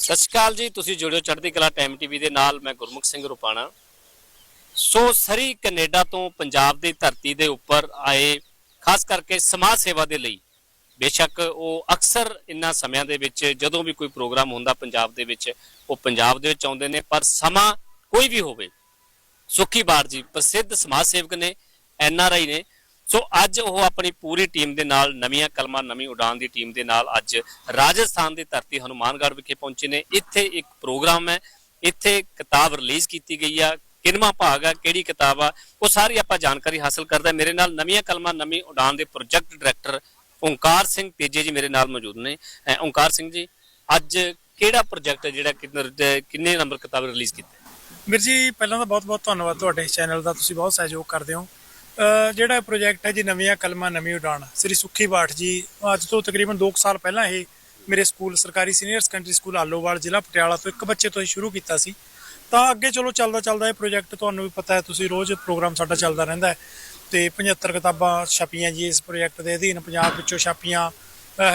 ਸਤਿ ਸ਼੍ਰੀ ਅਕਾਲ ਜੀ, ਤੁਸੀਂ ਜੁੜਿਓ ਚੜ੍ਹਦੀ ਕਲਾ ਟਾਈਮ ਟੀਵੀ ਦੇ ਨਾਲ, ਮੈਂ Gurmukh Singh Rupana. So Surrey Canada ਤੋਂ ਪੰਜਾਬ ਦੀ ਧਰਤੀ ਦੇ ਉੱਪਰ ਆਏ, ਖਾਸ ਕਰਕੇ ਸਮਾਜ ਸੇਵਾ ਦੇ ਲਈ, ਬੇਸ਼ੱਕ ਉਹ ਅਕਸਰ ਇਨ੍ਹਾਂ ਸਮਿਆਂ ਦੇ ਵਿੱਚ ਜਦੋਂ ਵੀ ਕੋਈ ਪ੍ਰੋਗਰਾਮ ਹੁੰਦਾ ਪੰਜਾਬ ਦੇ ਵਿੱਚ, ਉਹ ਪੰਜਾਬ ਦੇ ਵਿੱਚ ਆਉਂਦੇ ਨੇ, ਪਰ ਸਮਾਂ ਕੋਈ ਵੀ ਹੋਵੇ, ਸੁਖੀ ਬਾੜ ਜੀ, ਪ੍ਰਸਿੱਧ ਸਮਾਜ ਸੇਵਕ ਨੇ, ਐਨ ਆਰ ਆਈ ਨੇ ਸੋ ਅੱਜ ਉਹ ਆਪਣੀ ਪੂਰੀ ਟੀਮ ਦੇ ਨਾਲ ਨਵੀਆਂ ਕਲਮਾਂ, ਨਵੀਂ ਉਡਾਨ ਦੀ ਟੀਮ ਦੇ ਨਾਲ ਅੱਜ ਰਾਜਸਥਾਨ ਦੀ ਧਰਤੀ ਹਨੂਮਾਨਗੜ੍ਹ ਵਿਖੇ ਪਹੁੰਚੇ ਨੇ। ਇੱਥੇ ਇੱਕ ਪ੍ਰੋਗਰਾਮ ਹੈ। ਇੱਥੇ ਕਿਤਾਬ ਰਿਲੀਜ਼ ਕੀਤੀ ਗਈ ਆ। ਕਿੰਨਵਾਂ ਭਾਗ ਆ, ਕਿਹੜੀ ਕਿਤਾਬ ਆ, ਉਹ ਸਾਰੀ ਆਪਾਂ ਜਾਣਕਾਰੀ ਹਾਸਲ ਕਰਦਾ। ਮੇਰੇ ਨਾਲ ਨਵੀਆਂ ਕਲਮਾਂ, ਨਵੀਂ ਉਡਾਨ ਦੇ ਪ੍ਰੋਜੈਕਟ ਡਾਇਰੈਕਟਰ ਓਂਕਾਰ ਸਿੰਘ ਤੇਜੇ ਜੀ ਮੇਰੇ ਨਾਲ ਮੌਜੂਦ ਨੇ। ਓੰਕਾਰ ਸਿੰਘ ਜੀ, ਅੱਜ ਕਿਹੜਾ ਪ੍ਰੋਜੈਕਟ ਹੈ ਜਿਹੜਾ ਕਿੰਨੇ ਨੰਬਰ ਕਿਤਾਬ ਰਿਲੀਜ਼ ਕੀਤਾ? ਵੀਰ ਜੀ, ਪਹਿਲਾਂ ਤਾਂ ਬਹੁਤ-ਬਹੁਤ ਧੰਨਵਾਦ ਤੁਹਾਡੇ ਚੈਨਲ ਦਾ। ਤੁਸੀਂ ਬਹੁਤ ਸਹਿਯੋਗ ਕਰਦੇ ਹੋ। ਜਿਹੜਾ ਪ੍ਰੋਜੈਕਟ ਹੈ ਜੀ, ਨਵੀਆਂ ਕਲਮਾਂ, ਨਵੀਂ ਉਡਾਣ। ਸ੍ਰੀ ਸੁੱਖੀ ਬਾਠ ਜੀ, ਅੱਜ ਤੋਂ ਤਕਰੀਬਨ 2 ਸਾਲ ਪਹਿਲਾਂ ਇਹ ਮੇਰੇ ਸਕੂਲ, ਸਰਕਾਰੀ ਸੀਨੀਅਰ ਸੈਕੰਡਰੀ ਸਕੂਲ, ਆਲੋਵਾਲ ਜ਼ਿਲ੍ਹਾ ਪਟਿਆਲਾ ਤੋਂ ਇੱਕ ਬੱਚੇ ਤੋਂ ਹੀ ਸ਼ੁਰੂ ਕੀਤਾ ਸੀ। ਤਾਂ ਅੱਗੇ ਚਲੋ ਚੱਲਦਾ ਚੱਲਦਾ ਇਹ ਪ੍ਰੋਜੈਕਟ ਤੁਹਾਨੂੰ ਵੀ ਪਤਾ ਹੈ, ਤੁਸੀਂ ਰੋਜ਼ ਪ੍ਰੋਗਰਾਮ ਸਾਡਾ ਚੱਲਦਾ ਰਹਿੰਦਾ ਹੈ। ਤੇ 75 ਕਿਤਾਬਾਂ ਛਪੀਆਂ ਜੀ ਇਸ ਪ੍ਰੋਜੈਕਟ ਦੇ ਅਧੀਨ। ਪੰਜਾਬ ਵਿੱਚੋਂ ਛਾਪੀਆਂ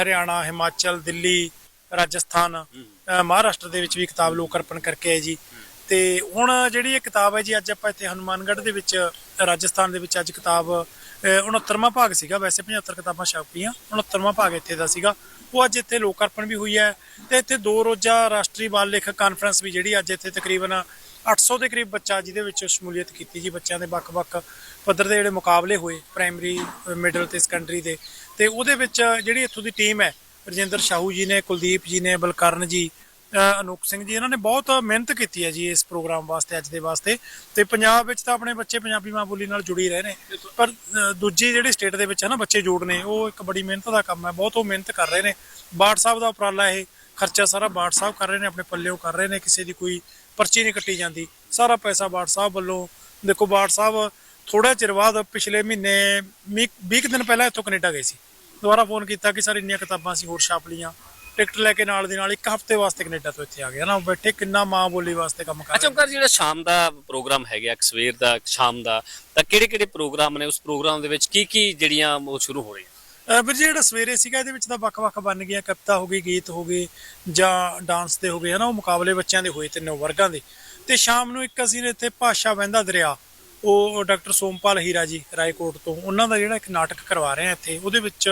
ਹਰਿਆਣਾ, ਹਿਮਾਚਲ, ਦਿੱਲੀ, ਰਾਜਸਥਾਨ ਮਹਾਰਾਸ਼ਟਰ ਦੇ ਵਿੱਚ ਵੀ ਕਿਤਾਬ ਲੋਕ ਅਰਪਣ ਕਰਕੇ ਆਏ ਜੀ। ਤੇ ਹੁਣ ਜਿਹੜੀ ਇਹ ਕਿਤਾਬ ਹੈ ਜੀ, ਅੱਜ ਆਪਾਂ ਇੱਥੇ ਹਨੂਮਾਨਗੜ੍ਹ ਦੇ ਵਿੱਚ ਰਾਜਸਥਾਨ ਦੇ ਵਿੱਚ ਅੱਜ ਕਿਤਾਬ, ਅਹ 69ਵਾਂ ਭਾਗ ਸੀਗਾ, ਵੈਸੇ 75 ਕਿਤਾਬਾਂ ਛਪੀਆਂ 69ਵਾਂ ਭਾਗ ਇੱਥੇ ਦਾ ਸੀਗਾ। ਉਹ ਅੱਜ ਇੱਥੇ ਲੋਕ ਅਰਪਣ ਵੀ ਹੋਈ ਹੈ ਤੇ ਇੱਥੇ ਦੋ ਰੋਜ਼ਾ ਰਾਸ਼ਟਰੀ ਬਾਲ ਲੇਖਕ ਕਾਨਫਰੰਸ ਵੀ ਜਿਹੜੀ ਅੱਜ ਇੱਥੇ ਤਕਰੀਬਨ 800 ਦੇ ਕਰੀਬ ਬੱਚਾ ਜਿਹਦੇ ਵਿੱਚ ਸ਼ਮੂਲੀਅਤ ਕੀਤੀ ਜੀ ਬੱਚਿਆਂ ਦੇ ਵੱਖ-ਵੱਖ ਪੱਧਰ ਦੇ ਜਿਹੜੇ ਮੁਕਾਬਲੇ ਹੋਏ ਪ੍ਰਾਇਮਰੀ ਮਿਡਲ ਤੇ ਸੈਕੰਡਰੀ ਦੇ। ਤੇ ਉਹਦੇ ਵਿੱਚ ਜਿਹੜੀ ਇੱਥੋਂ ਦੀ ਟੀਮ ਹੈ, ਰਜਿੰਦਰ ਸ਼ਾਹੂ ਜੀ ਨੇ, ਕੁਲਦੀਪ ਜੀ ਨੇ, ਬਲਕਰਨ ਜੀ ਅਨੂਪ ਸਿੰਘ ਜੀ, ਇਹਨਾਂ ਨੇ ਬਹੁਤ ਮਿਹਨਤ ਕੀਤੀ ਹੈ ਜੀ ਇਸ ਪ੍ਰੋਗਰਾਮ ਵਾਸਤੇ, ਅੱਜ ਦੇ ਵਾਸਤੇ। ਤੇ ਪੰਜਾਬ ਵਿੱਚ ਤਾਂ ਆਪਣੇ ਬੱਚੇ ਪੰਜਾਬੀ ਮਾਂ ਬੋਲੀ ਨਾਲ ਜੁੜੀ ਰਹੇ ਨੇ। ਪਰ ਦੂਜੀ ਜਿਹੜੀ ਸਟੇਟ ਦੇ ਵਿੱਚ ਹੈ ਨਾ ਬੱਚੇ ਜੋੜਨੇ ਉਹ ਇੱਕ ਬੜੀ ਮਿਹਨਤ ਦਾ ਕੰਮ ਹੈ, ਬਹੁਤ ਉਹ ਮਿਹਨਤ ਕਰ ਰਹੇ ਨੇ। ਬਾਠ ਸਾਹਿਬ ਦਾ ਉਪਰਾਲਾ ਇਹ, ਖਰਚਾ ਸਾਰਾ ਬਾਠ ਸਾਹਿਬ ਕਰ ਰਹੇ ਨੇ, ਆਪਣੇ ਪੱਲਿਓਂ ਕਰ ਰਹੇ ਨੇ, ਕਿਸੇ ਦੀ ਕੋਈ ਪਰਚੀ ਨਹੀਂ ਕੱਟੀ ਜਾਂਦੀ। ਸਾਰਾ ਪੈਸਾ ਬਾਠ ਸਾਹਿਬ ਵੱਲੋਂ, ਦੇਖੋ ਬਾਠ ਸਾਹਿਬ ਥੋੜਾ ਚਿਰ ਬਾਅਦ ਪਿਛਲੇ ਮਹੀਨੇ 20 ਦਿਨ ਪਹਿਲਾਂ ਇੱਥੋਂ ਕੈਨੇਡਾ ਗਏ ਸੀ। ਦੁਬਾਰਾ ਫੋਨ ਕੀਤਾ ਕਿ ਸਰ ਇੰਨੀਆਂ ਕਿਤਾਬਾਂ ਸੀ ਹੋਰ ਛਾਪ ਲਈਆਂ। ਟਿਕਟ ਲੈ ਕੇ ਨਾਲ ਦੀ ਨਾਲ ਇੱਕ ਹਫ਼ਤੇ ਵਾਸਤੇ ਕੈਨੇਡਾ ਤੋਂ ਇੱਥੇ ਆ ਗਿਆ। ਨਾ ਉਹ ਬੈਠੇ ਕਿੰਨਾ ਮਾਂ ਬੋਲੀ ਵਾਸਤੇ ਕੰਮ ਕਰ ਅੱਛਾ ਓਂਕਾਰ ਜਿਹੜਾ ਸ਼ਾਮ ਦਾ ਪ੍ਰੋਗਰਾਮ ਹੈਗਾ ਇੱਕ ਸਵੇਰ ਦਾ ਇੱਕ ਸ਼ਾਮ ਦਾ ਤਾਂ ਕਿਹੜੇ ਕਿਹੜੇ ਪ੍ਰੋਗਰਾਮ ਨੇ? ਉਸ ਪ੍ਰੋਗਰਾਮ ਦੇ ਵਿੱਚ ਕੀ ਕੀ ਜਿਹੜੀਆਂ ਉਹ ਸ਼ੁਰੂ ਹੋ ਰਹੀਆਂ? ਵੀਰ ਜੀ ਜਿਹੜਾ ਸਵੇਰੇ ਸੀਗਾ ਇਹਦੇ ਵਿੱਚ ਤਾਂ ਵੱਖ-ਵੱਖ ਬਣ ਗਈਆਂ। ਕਵਿਤਾ ਹੋ ਗਈ ਗੀਤ ਹੋ ਗਏ ਜਾਂ ਡਾਂਸ ਦੇ ਹੋ ਗਏ ਹਨਾ? ਉਹ ਮੁਕਾਬਲੇ ਬੱਚਿਆਂ ਦੇ ਹੋਏ ਤਿੰਨੋਂ ਵਰਗਾਂ ਦੇ। ਤੇ ਸ਼ਾਮ ਨੂੰ ਇੱਕ ਅਸੀਂ ਇੱਥੇ ਭਾਸ਼ਾ ਵਹਿੰਦਾ ਦਰਿਆ ਉਹ ਡਾਕਟਰ ਸੋਮਪਾਲ ਹੀਰਾ ਜੀ ਰਾਏਕੋਟ ਤੋਂ। ਉਹਨਾਂ ਦਾ ਜਿਹੜਾ ਇੱਕ ਨਾਟਕ ਕਰਵਾ ਰਹੇ ਆ ਇੱਥੇ ਉਹਦੇ ਵਿੱਚ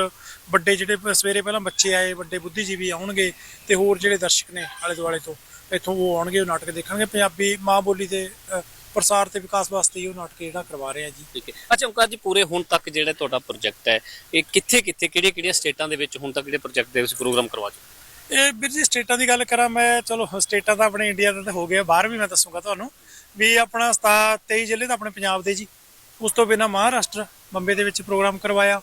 ਵੱਡੇ ਜਿਹੜੇ ਸਵੇਰੇ ਪਹਿਲਾਂ ਬੱਚੇ ਆਏ ਵੱਡੇ ਬੁੱਧੀਜੀਵੀ ਆਉਣਗੇ ਤੇ ਹੋਰ ਜਿਹੜੇ ਦਰਸ਼ਕ ਨੇ ਆਲੇ ਦੁਆਲੇ ਤੋਂ ਇੱਥੋਂ ਉਹ ਆਉਣਗੇ ਉਹ ਨਾਟਕ ਦੇਖਣਗੇ। ਪੰਜਾਬੀ ਮਾਂ ਬੋਲੀ ਦੇ ਪ੍ਰਸਾਰ ਤੇ ਵਿਕਾਸ ਵਾਸਤੇ ਉਹ ਨਾਟਕ ਜਿਹੜਾ ਕਰਵਾ ਰਹੇ ਆ ਜੀ। ਠੀਕ ਹੈ। ਅੱਛਾ ਓਂਕਾਰ ਜੀ ਪੂਰੇ ਹੁਣ ਤੱਕ ਜਿਹੜਾ ਤੁਹਾਡਾ ਪ੍ਰੋਜੈਕਟ ਹੈ ਇਹ ਕਿੱਥੇ ਕਿੱਥੇ ਕਿਹੜੀਆਂ ਕਿਹੜੀਆਂ ਸਟੇਟਾਂ ਦੇ ਵਿੱਚ ਹੁਣ ਤੱਕ ਜਿਹੜੇ ਪ੍ਰੋਜੈਕਟ ਦੇ ਵਿੱਚ ਪ੍ਰੋਗਰਾਮ ਕਰਵਾ ਚੁੱਕੇ ਇਹ ਵੀਰ ਜੀ ਸਟੇਟਾਂ ਦੀ ਗੱਲ ਕਰਾਂ ਮੈਂ ਚਲੋ ਸਟੇਟਾਂ ਤਾਂ ਆਪਣੇ ਇੰਡੀਆ ਦਾ ਤਾਂ ਹੋ ਗਿਆ ਬਾਹਰ ਵੀ ਮੈਂ ਦੱਸੂਗਾ ਤੁਹਾਨੂੰ। ਵੀ ਆਪਣਾ 23 ਜ਼ਿਲ੍ਹੇ ਤਾਂ ਆਪਣੇ ਪੰਜਾਬ ਦੇ ਜੀ। ਉਸ ਤੋਂ ਬਿਨਾ ਮਹਾਰਾਸ਼ਟਰ, ਬੰਬੇ ਦੇ ਵਿੱਚ ਪ੍ਰੋਗਰਾਮ ਕਰਵਾਇਆ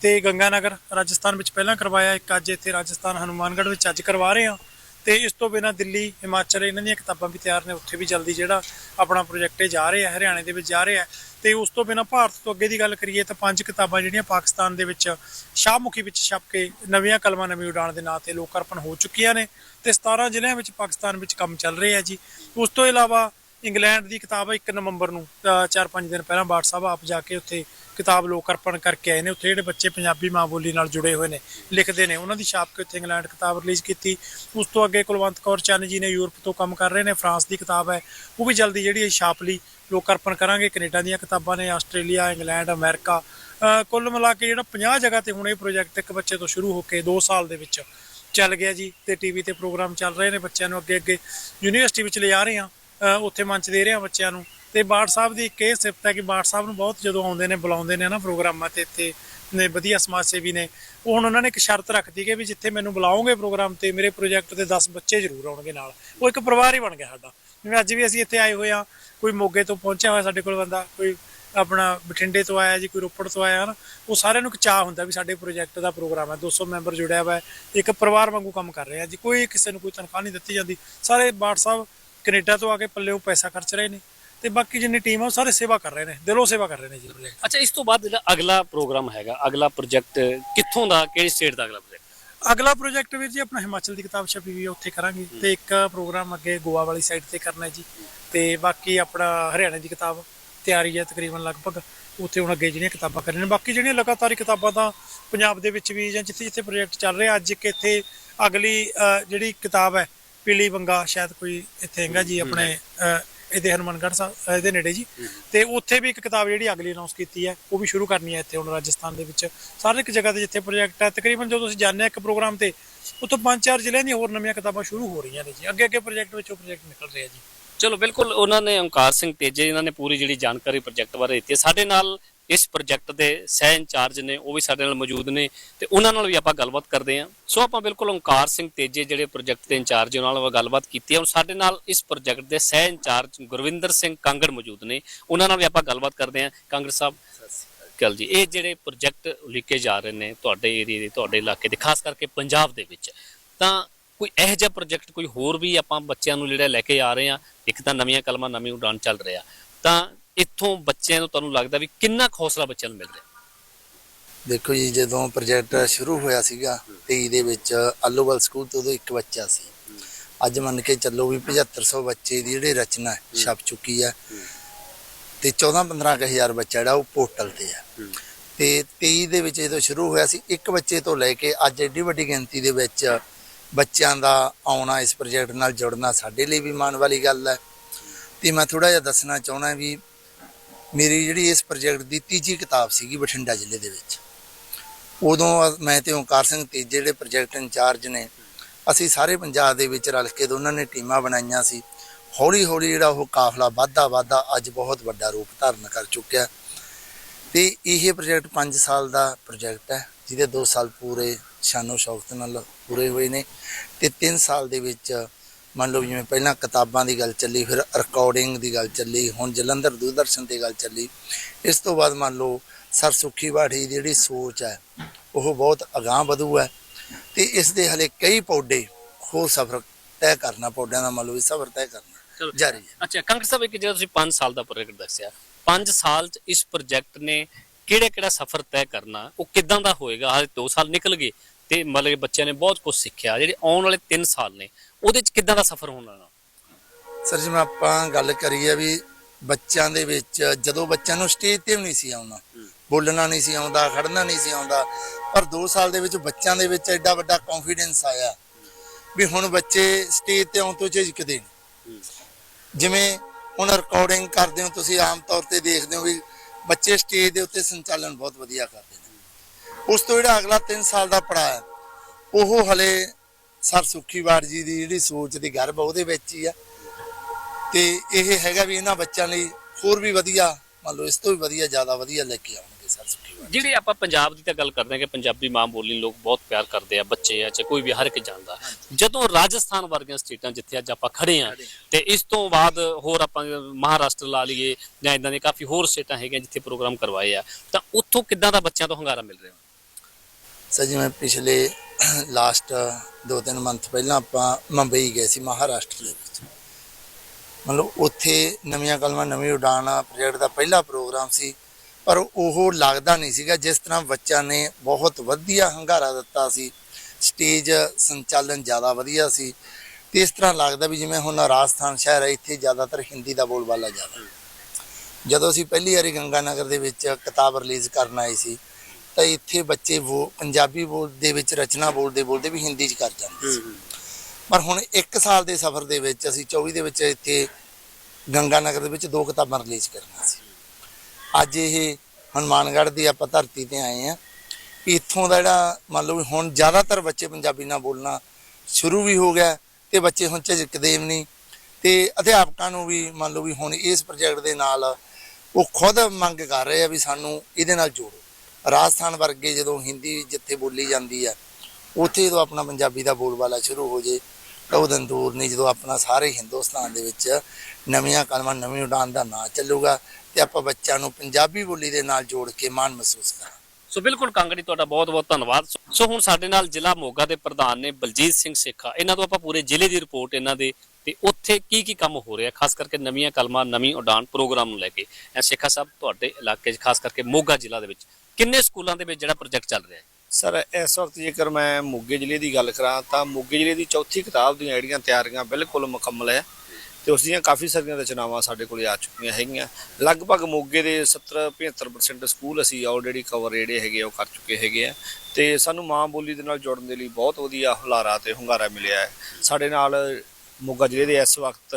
ਤੇ ਗੰਗਾਨਗਰ, ਰਾਜਸਥਾਨ ਵਿੱਚ ਪਹਿਲਾਂ ਕਰਵਾਇਆ। ਇੱਕ ਅੱਜ ਇੱਥੇ ਰਾਜਸਥਾਨ, ਹਨੂਮਾਨਗੜ੍ਹ ਵਿੱਚ ਅੱਜ ਕਰਵਾ ਰਹੇ ਹਾਂ। ਤੇ ਇਸ ਤੋਂ ਬਿਨਾ ਦਿੱਲੀ, ਹਿਮਾਚਲ, ਇਹਨਾਂ ਦੀਆਂ ਕਿਤਾਬਾਂ ਵੀ ਤਿਆਰ ਨੇ। ਉੱਥੇ ਵੀ ਜਲਦੀ ਜਿਹੜਾ ਆਪਣਾ ਪ੍ਰੋਜੈਕਟ ਜਾ ਰਿਹਾ, ਹਰਿਆਣੇ ਦੇ ਵਿੱਚ ਜਾ ਰਿਹਾ। ਤੇ ਉਸ ਤੋਂ ਬਿਨਾ ਭਾਰਤ ਤੋਂ ਅੱਗੇ ਦੀ ਗੱਲ ਕਰੀਏ ਤਾਂ ਪੰਜ ਕਿਤਾਬਾਂ ਜਿਹੜੀਆਂ ਪਾਕਿਸਤਾਨ ਦੇ ਵਿੱਚ ਸ਼ਾਹਮੁਖੀ ਵਿੱਚ ਛਪ ਕੇ ਨਵੀਆਂ ਕਲਮਾਂ ਨਵੀਂ ਉਡਾਣ ਦੇ ਨਾਂ ਤੇ ਲੋਕ ਅਰਪਣ ਹੋ ਚੁੱਕੀਆਂ ਨੇ ਤੇ 17 ਜ਼ਿਲ੍ਹਿਆਂ ਵਿੱਚ ਪਾਕਿਸਤਾਨ ਵਿੱਚ ਕੰਮ ਚੱਲ ਰਿਹਾ ਆ ਜੀ। ਉਸ ਤੋਂ ਇਲਾਵਾ ਇੰਗਲੈਂਡ ਦੀ ਕਿਤਾਬ ਹੈ 1 ਨਵੰਬਰ ਨੂੰ 4-5 ਦਿਨ ਪਹਿਲਾਂ ਬਾਟ ਸਾਹਿਬ ਆਪ ਜਾ ਕੇ ਉੱਥੇ ਕਿਤਾਬ ਲੋਕ ਅਰਪਣ ਕਰਕੇ ਆਏ ਨੇ। ਉੱਥੇ ਜਿਹੜੇ ਬੱਚੇ ਪੰਜਾਬੀ ਮਾਂ ਬੋਲੀ ਨਾਲ ਜੁੜੇ ਹੋਏ ਨੇ, ਲਿਖਦੇ ਨੇ। ਉਹਨਾਂ ਦੀ ਛਾਪ ਕੇ ਉੱਥੇ ਇੰਗਲੈਂਡ ਕਿਤਾਬ ਰਿਲੀਜ਼ ਕੀਤੀ। ਉਸ ਤੋਂ ਅੱਗੇ ਕੁਲਵੰਤ ਕੌਰ ਚੰਨ ਜੀ ਨੇ ਯੂਰਪ ਤੋਂ ਕੰਮ ਕਰ ਰਹੇ ਨੇ, ਫਰਾਂਸ ਦੀ ਕਿਤਾਬ ਹੈ। ਉਹ ਵੀ ਜਲਦੀ ਜਿਹੜੀ ਹੈ ਛਾਪ ਲਈ ਲੋਕ ਅਰਪਣ ਕਰਾਂਗੇ। ਕੈਨੇਡਾ ਦੀਆਂ ਕਿਤਾਬਾਂ ਨੇ, ਆਸਟ੍ਰੇਲੀਆ, ਇੰਗਲੈਂਡ, ਅਮਰੀਕਾ ਕੁੱਲ ਮਿਲਾ ਕੇ ਜਿਹੜਾ 50 ਜਗ੍ਹਾ ਤੇ ਹੁਣ ਇਹ ਪ੍ਰੋਜੈਕਟ ਇੱਕ ਬੱਚੇ ਤੋਂ ਸ਼ੁਰੂ ਹੋ ਕੇ 2 ਸਾਲ ਦੇ ਵਿੱਚ ਚੱਲ ਗਿਆ ਜੀ। ਤੇ ਟੀਵੀ ਤੇ ਪ੍ਰੋਗਰਾਮ ਚੱਲ ਰਹੇ ਨੇ ਬੱਚਿਆਂ ਨੂੰ ਅੱਗੇ ਅੱਗੇ ਯੂਨੀਵਰਸਿਟੀ ਵਿੱਚ ਲਿਜਾ ਰਹੇ ਆ ਉੱਥੇ ਮੰਚ ਦੇ ਰਿਹਾ ਬੱਚਿਆਂ ਨੂੰ। ਤੇ ਬਾਠ ਸਾਹਿਬ ਦੀ ਇੱਕ ਇਹ ਸਿਫਤ ਹੈ ਕਿ ਬਾਠ ਸਾਹਿਬ ਨੂੰ ਬਹੁਤ ਜਦੋਂ ਆਉਂਦੇ ਨੇ, ਬੁਲਾਉਂਦੇ ਨੇ ਨਾ ਪ੍ਰੋਗਰਾਮਾਂ ਤੇ, ਇੱਥੇ ਨੇ ਵਧੀਆ ਸਮਾਜ ਸੇਵੀ ਨੇ। ਉਹ ਹੁਣ ਉਹਨਾਂ ਨੇ ਇੱਕ ਸ਼ਰਤ ਰੱਖਦੀ ਕਿ ਵੀ ਜਿੱਥੇ ਮੈਨੂੰ ਬੁਲਾਓਗੇ ਪ੍ਰੋਗਰਾਮ ਤੇ, ਮੇਰੇ ਪ੍ਰੋਜੈਕਟ ਦੇ 10 ਬੱਚੇ ਜ਼ਰੂਰ ਆਉਣਗੇ ਨਾਲ। ਉਹ ਇੱਕ ਪਰਿਵਾਰ ਹੀ ਬਣ ਗਿਆ ਸਾਡਾ। ਜਿਵੇਂ ਅੱਜ ਵੀ ਅਸੀਂ ਇੱਥੇ ਆਏ ਹੋਏ ਆ, ਕੋਈ ਮੋਗੇ ਤੋਂ ਪਹੁੰਚਿਆ ਹੋਇਆ ਸਾਡੇ ਕੋਲ ਬੰਦਾ, ਕੋਈ ਆਪਣਾ ਬਠਿੰਡੇ ਤੋਂ ਆਇਆ ਜੀ, ਕੋਈ ਰੋਪੜ ਤੋਂ ਆਇਆ ਨਾ ਉਹ ਸਾਰਿਆਂ ਨੂੰ ਇੱਕ ਚਾਹ ਹੁੰਦਾ ਵੀ ਸਾਡੇ ਪ੍ਰੋਜੈਕਟ ਦਾ ਪ੍ਰੋਗਰਾਮ ਹੈ 200 ਮੈਂਬਰ ਜੁੜਿਆ ਹੋਇਆ ਹੈ, ਇੱਕ ਪਰਿਵਾਰ ਵਾਂਗੂ ਕੰਮ ਕਰ ਰਹੇ ਆ ਜੀ ਕੋਈ ਕਿਸੇ ਨੂੰ ਕੋਈ ਤਨਖਾਹ ਨਹੀਂ ਦਿੱਤੀ ਜਾਂਦੀ, ਸਾਰੇ ਬਾਟ ਸਾਹਿਬ ਕੈਨੇਡਾ ਤੋਂ ਆ ਕੇ ਪੱਲੇੋਂ ਪੈਸਾ ਖਰਚ ਰਹੇ ਨੇ ਤੇ ਬਾਕੀ ਜਿੰਨੀ ਟੀਮ ਆ ਉਹ ਸਾਰੇ ਸੇਵਾ ਕਰ ਰਹੇ ਨੇ ਦਿਲੋਂ ਸੇਵਾ ਕਰ ਰਹੇ ਨੇ ਜੀ। ਅੱਛਾ ਇਸ ਤੋਂ ਬਾਅਦ ਜਿਹੜਾ ਅਗਲਾ ਪ੍ਰੋਗਰਾਮ ਹੈਗਾ ਅਗਲਾ ਪ੍ਰੋਜੈਕਟ ਕਿੱਥੋਂ ਦਾ ਕਿਹੜੀ ਸਟੇਟ ਦਾ ਅਗਲਾ ਪ੍ਰੋਜੈਕਟ ਅਗਲਾ ਪ੍ਰੋਜੈਕਟ ਵੀਰ ਜੀ ਆਪਣਾ ਹਿਮਾਚਲ ਦੀ ਕਿਤਾਬ ਛਪੀ ਹੋਈ ਹੈ ਉੱਥੇ ਕਰਾਂਗੇ। ਤੇ ਇੱਕ ਪ੍ਰੋਗਰਾਮ ਅੱਗੇ ਗੋਆ ਵਾਲੀ ਸਾਈਡ ਤੇ ਕਰਨਾ ਹੈ ਜੀ। ਤੇ ਬਾਕੀ ਆਪਣਾ ਹਰਿਆਣਾ ਦੀ ਕਿਤਾਬ ਤਿਆਰੀ ਹੈ ਤਕਰੀਬਨ ਲਗਭਗ। ਉੱਥੇ ਹੁਣ ਅੱਗੇ ਜਿਹੜੀਆਂ ਕਿਤਾਬਾਂ ਕਰਨੀਆਂ ਨੇ। ਬਾਕੀ ਜਿਹੜੀਆਂ ਲਗਾਤਾਰ ਕਿਤਾਬਾਂ ਤਾਂ ਪੰਜਾਬ ਦੇ ਵਿੱਚ ਵੀ ਜਾਂ ਜਿੱਥੇ ਜਿੱਥੇ ਪ੍ਰੋਜੈਕਟ ਚੱਲ ਰਿਹਾ ਅੱਜ ਇੱਕ ਇੱਥੇ ਅਗਲੀ ਜਿਹੜੀ ਕਿਤਾਬ ਹੈ ਪੀਲੀ ਬੰਗਾ ਸ਼ਾਇਦ ਕੋਈ ਇੱਥੇ ਹੈਗਾ ਜੀ ਆਪਣੇ ਇਹਦੇ ਹਨੂੰਮਾਨਗੜ੍ਹ ਸਾਹਿਬ ਇਹਦੇ ਨੇੜੇ ਜੀ। ਤੇ ਉੱਥੇ ਵੀ ਇੱਕ ਕਿਤਾਬ ਜਿਹੜੀ ਅਗਲੀ ਅਨਾਉਂਸ ਕੀਤੀ ਹੈ ਉਹ ਵੀ ਸ਼ੁਰੂ ਕਰਨੀ ਹੈ ਇੱਥੇ ਹੁਣ ਰਾਜਸਥਾਨ ਦੇ ਵਿੱਚ। ਸਾਰੇ ਇੱਕ ਜਗ੍ਹਾ ਤੇ ਜਿੱਥੇ ਪ੍ਰੋਜੈਕਟ ਹੈ ਤਕਰੀਬਨ ਜਦੋਂ ਤੁਸੀਂ ਆ ਇੱਕ ਪ੍ਰੋਗਰਾਮ ਤੇ ਉੱਥੋਂ ਪੰਜ ਚਾਰ ਜ਼ਿਲ੍ਹਿਆਂ ਦੀਆਂ ਹੋਰ ਨਵੀਆਂ ਕਿਤਾਬਾਂ ਸ਼ੁਰੂ ਹੋ ਰਹੀਆਂ ਨੇ ਜੀ। ਅੱਗੇ ਅੱਗੇ ਪ੍ਰੋਜੈਕਟ ਵਿੱਚੋਂ ਪ੍ਰੋਜੈਕਟ ਨਿਕਲ ਰਿਹਾ ਜੀ। ਚਲੋ ਬਿਲਕੁਲ ਉਹਨਾਂ ਨੇ ਓਮਕਾਰ ਸਿੰਘ ਤੇਜੇ ਇਹਨਾਂ ਨੇ ਪੂਰੀ ਜਿਹੜੀ ਜਾਣਕਾਰੀ ਪ੍ਰੋਜੈਕਟ ਬਾਰੇ ਦਿੱਤੀ। ਸਾਡੇ ਨਾਲ ਇਸ ਪ੍ਰੋਜੈਕਟ ਦੇ ਸਹਿ ਇੰਚਾਰਜ ਨੇ ਉਹ ਵੀ ਸਾਡੇ ਨਾਲ ਮੌਜੂਦ ਨੇ ਤੇ ਉਹਨਾਂ ਨਾਲ ਵੀ ਆਪਾਂ ਗੱਲਬਾਤ ਕਰਦੇ ਹਾਂ। ਸੋ ਆਪਾਂ ਬਿਲਕੁਲ ਓਮਕਾਰ ਸਿੰਘ ਤੇਜੇ ਜਿਹੜੇ ਪ੍ਰੋਜੈਕਟ ਦੇ ਇੰਚਾਰਜ ਉਹਨਾਂ ਨਾਲ ਗੱਲਬਾਤ ਕੀਤੀ ਹੈ ਹੁਣ ਸਾਡੇ ਨਾਲ ਇਸ ਪ੍ਰੋਜੈਕਟ ਦੇ ਸਹਿ ਇੰਚਾਰਜ ਗੁਰਵਿੰਦਰ ਸਿੰਘ ਕਾਂਗੜ ਮੌਜੂਦ ਨੇ। ਉਹਨਾਂ ਨਾਲ ਵੀ ਆਪਾਂ ਗੱਲਬਾਤ ਕਰਦੇ ਹਾਂ। ਕਾਂਗੜ ਸਾਹਿਬ ਗੱਲ ਜੀ। ਇਹ ਜਿਹੜੇ ਪ੍ਰੋਜੈਕਟ ਲਿਖੇ ਜਾ ਰਹੇ ਨੇ ਤੁਹਾਡੇ ਏਰੀਆ ਦੇ ਤੁਹਾਡੇ ਇਲਾਕੇ ਦੇ ਖਾਸ ਕਰਕੇ ਪੰਜਾਬ ਦੇ ਵਿੱਚ ਤਾਂ ਕੋਈ ਇਹੋ ਜਿਹਾ ਪ੍ਰੋਜੈਕਟ ਕੋਈ ਹੋਰ ਵੀ ਆਪਾਂ ਬੱਚਿਆਂ ਨੂੰ ਜਿਹੜਾ ਲੈ ਕੇ ਆ ਰਹੇ ਆ ਇੱਕ ਤਾਂ ਨਵੀਆਂ ਕਲਮਾਂ ਨਵੀਂ ਉਡਾਨ ਚੱਲ ਰਿਹਾ। ਤਾਂ ਇੱਥੋਂ ਬੱਚਿਆਂ ਨੂੰ ਤੁਹਾਨੂੰ ਲੱਗਦਾ ਵੀ ਕਿੰਨਾ ਕੁ ਹੌਸਲਾ ਬੱਚਿਆਂ ਨੂੰ ਮਿਲ ਰਿਹਾ? ਦੇਖੋ ਜੀ ਜਦੋਂ ਪ੍ਰੋਜੈਕਟ ਸ਼ੁਰੂ ਹੋਇਆ ਸੀਗਾ 23 ਦੇ ਵਿੱਚ ਅਲੋਵਲ ਸਕੂਲ ਤੋਂ ਉਦੋਂ ਇੱਕ ਬੱਚਾ ਸੀ। ਅੱਜ ਮੰਨ ਕੇ ਚੱਲੋ ਵੀ 7500 ਬੱਚੇ ਦੀ ਜਿਹੜੀ ਰਚਨਾ ਛਪ ਚੁੱਕੀ ਹੈ। ਤੇ 14-15 ਹਜ਼ਾਰ ਬੱਚਾ ਜਿਹੜਾ ਉਹ ਪੋਰਟਲ ਤੇ ਹੈ। ਤੇ 23 ਦੇ ਵਿੱਚ ਜਦੋਂ ਸ਼ੁਰੂ ਹੋਇਆ ਸੀ ਇੱਕ ਬੱਚੇ ਤੋਂ ਲੈ ਕੇ ਅੱਜ ਐਡੀ ਵੱਡੀ ਗਿਣਤੀ ਦੇ ਵਿੱਚ ਬੱਚਿਆਂ ਦਾ ਆਉਣਾ ਇਸ ਪ੍ਰੋਜੈਕਟ ਨਾਲ ਜੁੜਨਾ ਸਾਡੇ ਲਈ ਵੀ ਮਾਣ ਵਾਲੀ ਗੱਲ ਹੈ। ਤੇ ਮੈਂ ਥੋੜਾ ਜਿਹਾ ਦੱਸਣਾ ਚਾਹੁੰਦਾ ਵੀ ਮੇਰੀ ਜਿਹੜੀ ਇਸ ਪ੍ਰੋਜੈਕਟ ਦੀ ਤੀਜੀ ਕਿਤਾਬ ਸੀਗੀ ਬਠਿੰਡਾ ਜ਼ਿਲ੍ਹੇ ਦੇ ਵਿੱਚ। ਉਦੋਂ ਮੈਂ ਤੇ ਓਂਕਾਰ ਸਿੰਘ ਤੇਜੇ ਜਿਹੜੇ ਪ੍ਰੋਜੈਕਟ ਇੰਚਾਰਜ ਨੇ, ਅਸੀਂ ਸਾਰੇ ਪੰਜਾਬ ਦੇ ਵਿੱਚ ਰਲ ਕੇ ਦੋਨਾਂ ਨੇ ਟੀਮਾਂ ਬਣਾਈਆਂ ਸੀ। ਹੌਲੀ ਹੌਲੀ ਜਿਹੜਾ ਉਹ ਕਾਫਲਾ ਵਾਧਾ ਵਾਧਾ ਅੱਜ ਬਹੁਤ ਵੱਡਾ ਰੂਪ ਧਾਰਨ ਕਰ ਚੁੱਕਿਆ। ਤੇ ਇਹ ਪ੍ਰੋਜੈਕਟ 5 ਸਾਲ ਦਾ ਪ੍ਰੋਜੈਕਟ ਹੈ, ਜਿਹਦੇ 2 ਸਾਲ ਪੂਰੇ ਸ਼ਾਨੋ ਸ਼ੌਕਤ ਨਾਲ ਪੂਰੇ ਹੋਏ ਨੇ ਤੇ 3 ਸਾਲ ਦੇ ਵਿੱਚ ਮੰਨ ਲਓ ਜਿਵੇਂ ਪਹਿਲਾਂ ਕਿਤਾਬਾਂ ਦੀ ਗੱਲ ਚੱਲੀ ਫਿਰ ਰਿਕਾਰਡਿੰਗ ਦੀ ਗੱਲ ਚੱਲੀ ਹੁਣ ਜਲੰਧਰ ਦੂਰਦਰਸ਼ਨ ਦੀ ਗੱਲ ਚੱਲੀ ਇਸ ਤੋਂ ਬਾਅਦ ਮੰਨ ਲਓ ਸਰ ਸੁੱਖੀ ਬਾੜੀ ਦੀ ਜਿਹੜੀ ਸੋਚ ਹੈ ਉਹ ਬਹੁਤ ਅਗਾਂਹ ਵਧੂ ਹੈ ਤੇ ਇਸ ਦੇ ਹਲੇ ਕਈ ਪੌਡੇ ਹੋਰ ਸਫ਼ਰ ਤੈਅ ਕਰਨਾ ਪੌਡਿਆਂ ਦਾ ਮੰਨ ਲਓ ਸਫ਼ਰ ਤੈਅ ਕਰਨਾ ਜਾਰੀ ਹੈ। ਅੱਛਾ ਕੰਗ ਸਾਹਿਬ ਇੱਕ ਜਿਹੜਾ ਤੁਸੀਂ 5 ਸਾਲ ਦਾ ਪ੍ਰੋਜੈਕਟ ਦੱਸਿਆ 5 ਸਾਲ ਚ ਇਸ ਪ੍ਰੋਜੈਕਟ ਨੇ ਕਿਹੜਾ ਕਿਹੜਾ ਸਫ਼ਰ ਤੈਅ ਕਰਨਾ ਉਹ ਕਿਦਾਂ ਦਾ ਹੋਏਗਾ? ਹਾਲੇ 2 ਸਾਲ ਨਿਕਲ ਗਏ ਤੇ ਮਤਲਬ ਬੱਚਿਆਂ ਨੇ ਬਹੁਤ ਕੁਝ ਸਿੱਖਿਆ ਜਿਹੜੇ ਆਉਣ ਵਾਲੇ 3 ਸਾਲ ਨੇ ਉਹਦੇ ਚ ਕਿਦਾਂ ਦਾ ਸਫ਼ਰ ਹੋਣਾ ਸਰ ਜਿਵੇਂ ਆਪਾਂ ਗੱਲ ਕਰੀਏ ਵੀ ਬੱਚਿਆਂ ਦੇ ਵਿੱਚ ਜਦੋਂ ਬੱਚਿਆਂ ਨੂੰ ਸਟੇਜ ਤੇ ਵੀ ਨਹੀਂ ਸੀ ਆਉਣਾ ਬੋਲਣਾ ਨਹੀਂ ਸੀ ਆਉਂਦਾ ਖੜਨਾ ਨਹੀਂ ਸੀ ਆਉਂਦਾ ਪਰ 2 ਸਾਲ ਦੇ ਵਿੱਚ ਬੱਚਿਆਂ ਦੇ ਵਿੱਚ ਐਡਾ ਵੱਡਾ ਕੌਨਫੀਡੈਂਸ ਆਇਆ ਵੀ ਹੁਣ ਬੱਚੇ ਸਟੇਜ ਤੇ ਆਉਣ ਤੋਂ ਝਿਜਕਦੇ ਨੇ। ਜਿਵੇਂ ਹੁਣ ਰਿਕਾਰਡਿੰਗ ਕਰਦੇ ਹੋ ਤੁਸੀਂ ਆਮ ਤੌਰ ਤੇ ਦੇਖਦੇ ਹੋ ਵੀ ਬੱਚੇ ਸਟੇਜ ਦੇ ਉੱਤੇ ਸੰਚਾਲਨ ਬਹੁਤ ਵਧੀਆ ਕਰਦੇ ਉਸ ਤੋਂ ਜਿਹੜਾ ਅਗਲਾ 3 ਸਾਲ ਦਾ ਪੜਾਅ ਹੈ ਉਹ ਹਲੇ ਸਰ ਸੁਖੀਵਾਰ ਜੀ ਦੀ ਜਿਹੜੀ ਸੋਚ ਦੀ ਗਰਭ ਉਹਦੇ ਵਿੱਚ ਹੀ ਆ। ਤੇ ਇਹ ਹੈਗਾ ਵੀ ਇਹਨਾਂ ਬੱਚਿਆਂ ਲਈ ਹੋਰ ਵੀ ਵਧੀਆ ਮੰਨ ਲਓ ਇਸ ਤੋਂ ਵੀ ਵਧੀਆ ਜ਼ਿਆਦਾ ਵਧੀਆ ਲੈ ਕੇ ਆਉਣਗੇ ਸਰ ਸੁਖੀਵਾਰ ਜਿਹੜੇ ਆਪਾਂ ਪੰਜਾਬ ਦੀ ਤਾਂ ਗੱਲ ਕਰਦੇ ਹਾਂ ਕਿ ਪੰਜਾਬੀ ਮਾਂ ਬੋਲੀ ਲੋਕ ਬਹੁਤ ਪਿਆਰ ਕਰਦੇ ਆ ਬੱਚੇ ਆ ਚਾਹੇ ਕੋਈ ਵੀ ਹਰ ਇੱਕ ਜਾਣਦਾ। ਜਦੋਂ ਰਾਜਸਥਾਨ ਵਰਗੀਆਂ ਸਟੇਟਾਂ ਜਿੱਥੇ ਅੱਜ ਆਪਾਂ ਖੜੇ ਆ ਤੇ ਇਸ ਤੋਂ ਬਾਅਦ ਹੋਰ ਆਪਾਂ ਮਹਾਰਾਸ਼ਟਰ ਲਾ ਲਈਏ ਜਾਂ ਇਦਾਂ ਦੇ ਕਾਫੀ ਹੋਰ ਸਟੇਟਾਂ ਹੈਗੀਆਂ ਜਿੱਥੇ ਪ੍ਰੋਗਰਾਮ ਕਰਵਾਏ ਆ ਤਾਂ ਉੱਥੋਂ ਕਿੱਦਾਂ ਦਾ ਬੱਚਿਆਂ ਤੋਂ ਹੰਗਾਰਾ ਮਿਲ ਰਿਹਾ? ਸਰ ਜਿਵੇਂ ਪਿਛਲੇ ਲਾਸਟ 2-3 ਮੰਥ ਪਹਿਲਾਂ ਆਪਾਂ ਮੁੰਬਈ ਗਏ ਸੀ, ਮਹਾਰਾਸ਼ਟਰ ਦੇ ਵਿੱਚ। ਮਤਲਬ ਉੱਥੇ ਨਵੀਆਂ ਕਲਮਾਂ, ਨਵੀਂ ਉਡਾਨ ਪ੍ਰੋਜੈਕਟ ਦਾ ਪਹਿਲਾ ਪ੍ਰੋਗਰਾਮ ਸੀ, ਪਰ ਉਹ ਲੱਗਦਾ ਨਹੀਂ ਸੀਗਾ। ਜਿਸ ਤਰ੍ਹਾਂ ਬੱਚਿਆਂ ਨੇ ਬਹੁਤ ਵਧੀਆ ਹੰਗਾਰਾ ਦਿੱਤਾ ਸੀ ਸਟੇਜ ਸੰਚਾਲਨ ਜ਼ਿਆਦਾ ਵਧੀਆ ਸੀ, ਤੇ ਇਸ ਤਰ੍ਹਾਂ ਲੱਗਦਾ ਵੀ ਜਿਵੇਂ ਹੁਣ ਰਾਜਸਥਾਨ ਸ਼ਹਿਰ ਹੈ, ਇੱਥੇ ਜ਼ਿਆਦਾਤਰ ਹਿੰਦੀ ਦਾ ਬੋਲਬਾਲਾ ਜ਼ਿਆਦਾ। ਜਦੋਂ ਅਸੀਂ ਪਹਿਲੀ ਵਾਰੀ ਗੰਗਾ ਨਗਰ ਦੇ ਵਿੱਚ ਕਿਤਾਬ ਰਿਲੀਜ਼ ਕਰਨ ਆਏ ਸੀ ਤਾਂ ਇੱਥੇ ਬੱਚੇ ਉਹ ਪੰਜਾਬੀ ਬੋਲ ਦੇ ਵਿੱਚ ਰਚਨਾ ਬੋਲਦੇ ਬੋਲਦੇ ਵੀ ਹਿੰਦੀ 'ਚ ਕਰ ਜਾਂਦੇ ਸੀ। ਪਰ ਹੁਣ 1 ਸਾਲ ਦੇ ਸਫ਼ਰ ਦੇ ਵਿੱਚ ਅਸੀਂ 24 ਦੇ ਵਿੱਚ ਇੱਥੇ ਗੰਗਾ ਨਗਰ ਦੇ ਵਿੱਚ ਦੋ ਕਿਤਾਬਾਂ ਰਿਲੀਜ਼ ਕਰਨੀਆਂ ਸੀ। ਅੱਜ ਇਹ ਹਨੂੰਮਾਨਗੜ੍ਹ ਦੀ ਆਪਾਂ ਧਰਤੀ ਤੇ ਆਏ ਆ ਵੀ ਇੱਥੋਂ ਦਾ ਜਿਹੜਾ ਮੰਨ ਲਓ ਵੀ ਹੁਣ ਜ਼ਿਆਦਾਤਰ ਬੱਚੇ ਪੰਜਾਬੀ ਨਾਲ ਬੋਲਣਾ ਸ਼ੁਰੂ ਵੀ ਹੋ ਗਿਆ ਤੇ ਬੱਚੇ ਹੁਣ ਝਿਜਕਦੇ ਵੀ ਨਹੀਂ। ਤੇ ਅਧਿਆਪਕਾਂ ਨੂੰ ਵੀ ਮੰਨ ਲਓ ਵੀ ਹੁਣ ਇਸ ਪ੍ਰੋਜੈਕਟ ਦੇ ਨਾਲ ਉਹ ਖੁਦ ਮੰਗ ਕਰ ਰਹੇ ਆ ਵੀ ਸਾਨੂੰ ਇਹਦੇ ਨਾਲ ਜੋੜੋ। ਰਾਜਸਥਾਨ ਵਰਗੇ ਜਦੋਂ ਹਿੰਦੀ ਜਿੱਥੇ ਬੋਲੀ ਜਾਂਦੀ ਆ, ਉੱਥੇ ਜਦੋਂ ਆਪਣਾ ਪੰਜਾਬੀ ਦਾ ਬੋਲਬਾਲਾ ਸ਼ੁਰੂ ਹੋ ਜੇ, ਤਾਂ ਉਹ ਦਿਨ ਦੂਰ ਨਹੀਂ, ਜਦੋਂ ਆਪਣਾ ਸਾਰੇ ਹਿੰਦੁਸਤਾਨ ਦੇ ਵਿੱਚ ਨਵੀਆਂ ਕਲਮਾਂ, ਨਵੀਂ ਉਡਾਨ ਦਾ ਨਾਂ ਚੱਲੂਗਾ ਤੇ ਆਪਾਂ ਬੱਚਿਆਂ ਨੂੰ ਪੰਜਾਬੀ ਬੋਲੀ ਦੇ ਨਾਲ ਜੋੜ ਕੇ ਮਾਣ ਮਹਿਸੂਸ ਕਰਾਂਗੇ। ਸੋ ਬਿਲਕੁਲ ਕਾਂਗੜੀ, ਤੁਹਾਡਾ ਬਹੁਤ ਬਹੁਤ ਧੰਨਵਾਦ। ਸੋ ਹੁਣ ਸਾਡੇ ਨਾਲ ਜ਼ਿਲ੍ਹਾ ਮੋਗਾ ਦੇ ਪ੍ਰਧਾਨ ਨੇ ਬਲਜੀਤ ਸਿੰਘ ਸੇਖਾ। ਇਹਨਾਂ ਤੋਂ ਆਪਾਂ ਪੂਰੇ ਜ਼ਿਲ੍ਹੇ ਦੀ ਰਿਪੋਰਟ ਇਹਨਾਂ ਦੇ ਤੇ ਉੱਥੇ ਕੀ ਕੀ ਕੰਮ ਹੋ ਰਿਹਾ? ਖਾਸ ਕਰਕੇ ਨਵੀਆਂ ਕਲਮਾਂ, ਨਵੀਂ ਉਡਾਨ ਪ੍ਰੋਗਰਾਮ ਨੂੰ ਲੈ ਕੇ। ਐ ਸੇਖਾ ਸਾਹਿਬ, ਤੁਹਾਡੇ ਇਲਾਕੇ 'ਚ, ਖਾਸ ਕਰਕੇ ਮੋਗਾ ਜ਼ਿਲ੍ਹਾ ਦੇ ਵਿੱਚ, ਕਿੰਨੇ ਸਕੂਲਾਂ ਦੇ ਵਿੱਚ ਜਿਹੜਾ ਪ੍ਰੋਜੈਕਟ ਚੱਲ ਰਿਹਾ ਹੈ? ਸਰ, ਇਸ ਵਕਤ ਜੇਕਰ ਮੈਂ ਮੋਗੇ ਜ਼ਿਲ੍ਹੇ ਦੀ ਗੱਲ ਕਰਾਂ, ਤਾਂ ਮੋਗੇ ਜ਼ਿਲ੍ਹੇ ਦੀ ਚੌਥੀ ਕਿਤਾਬ ਦੀਆਂ ਜਿਹੜੀਆਂ ਤਿਆਰੀਆਂ ਬਿਲਕੁਲ ਮੁਕੰਮਲ ਹੈ ਤੇ ਉਸ ਦੀਆਂ ਕਾਫੀ ਸਾਰੀਆਂ ਰਚਨਾਵਾਂ ਸਾਡੇ ਕੋਲੇ ਆ ਚੁੱਕੀਆਂ ਹੈਗੀਆਂ। ਲਗਭਗ ਮੋਗੇ ਦੇ 70 75% ਸਕੂਲ ਅਸੀਂ ਆਲਰੇਡੀ ਕਵਰ ਜਿਹੜੇ ਹੈਗੇ ਆ, ਉਹ ਕਰ ਚੁੱਕੇ ਹੈਗੇ ਆ। ਤੇ ਸਾਨੂੰ ਮਾਂ ਬੋਲੀ ਦੇ ਨਾਲ ਜੁੜਨ ਦੇ ਲਈ ਬਹੁਤ ਵਧੀਆ ਹੁਲਾਰਾ ਤੇ ਹੁੰਗਾਰਾ ਮਿਲਿਆ ਹੈ। ਸਾਡੇ ਨਾਲ ਮੋਗਾ ਜ਼ਿਲ੍ਹੇ ਦੇ ਇਸ ਵਕਤ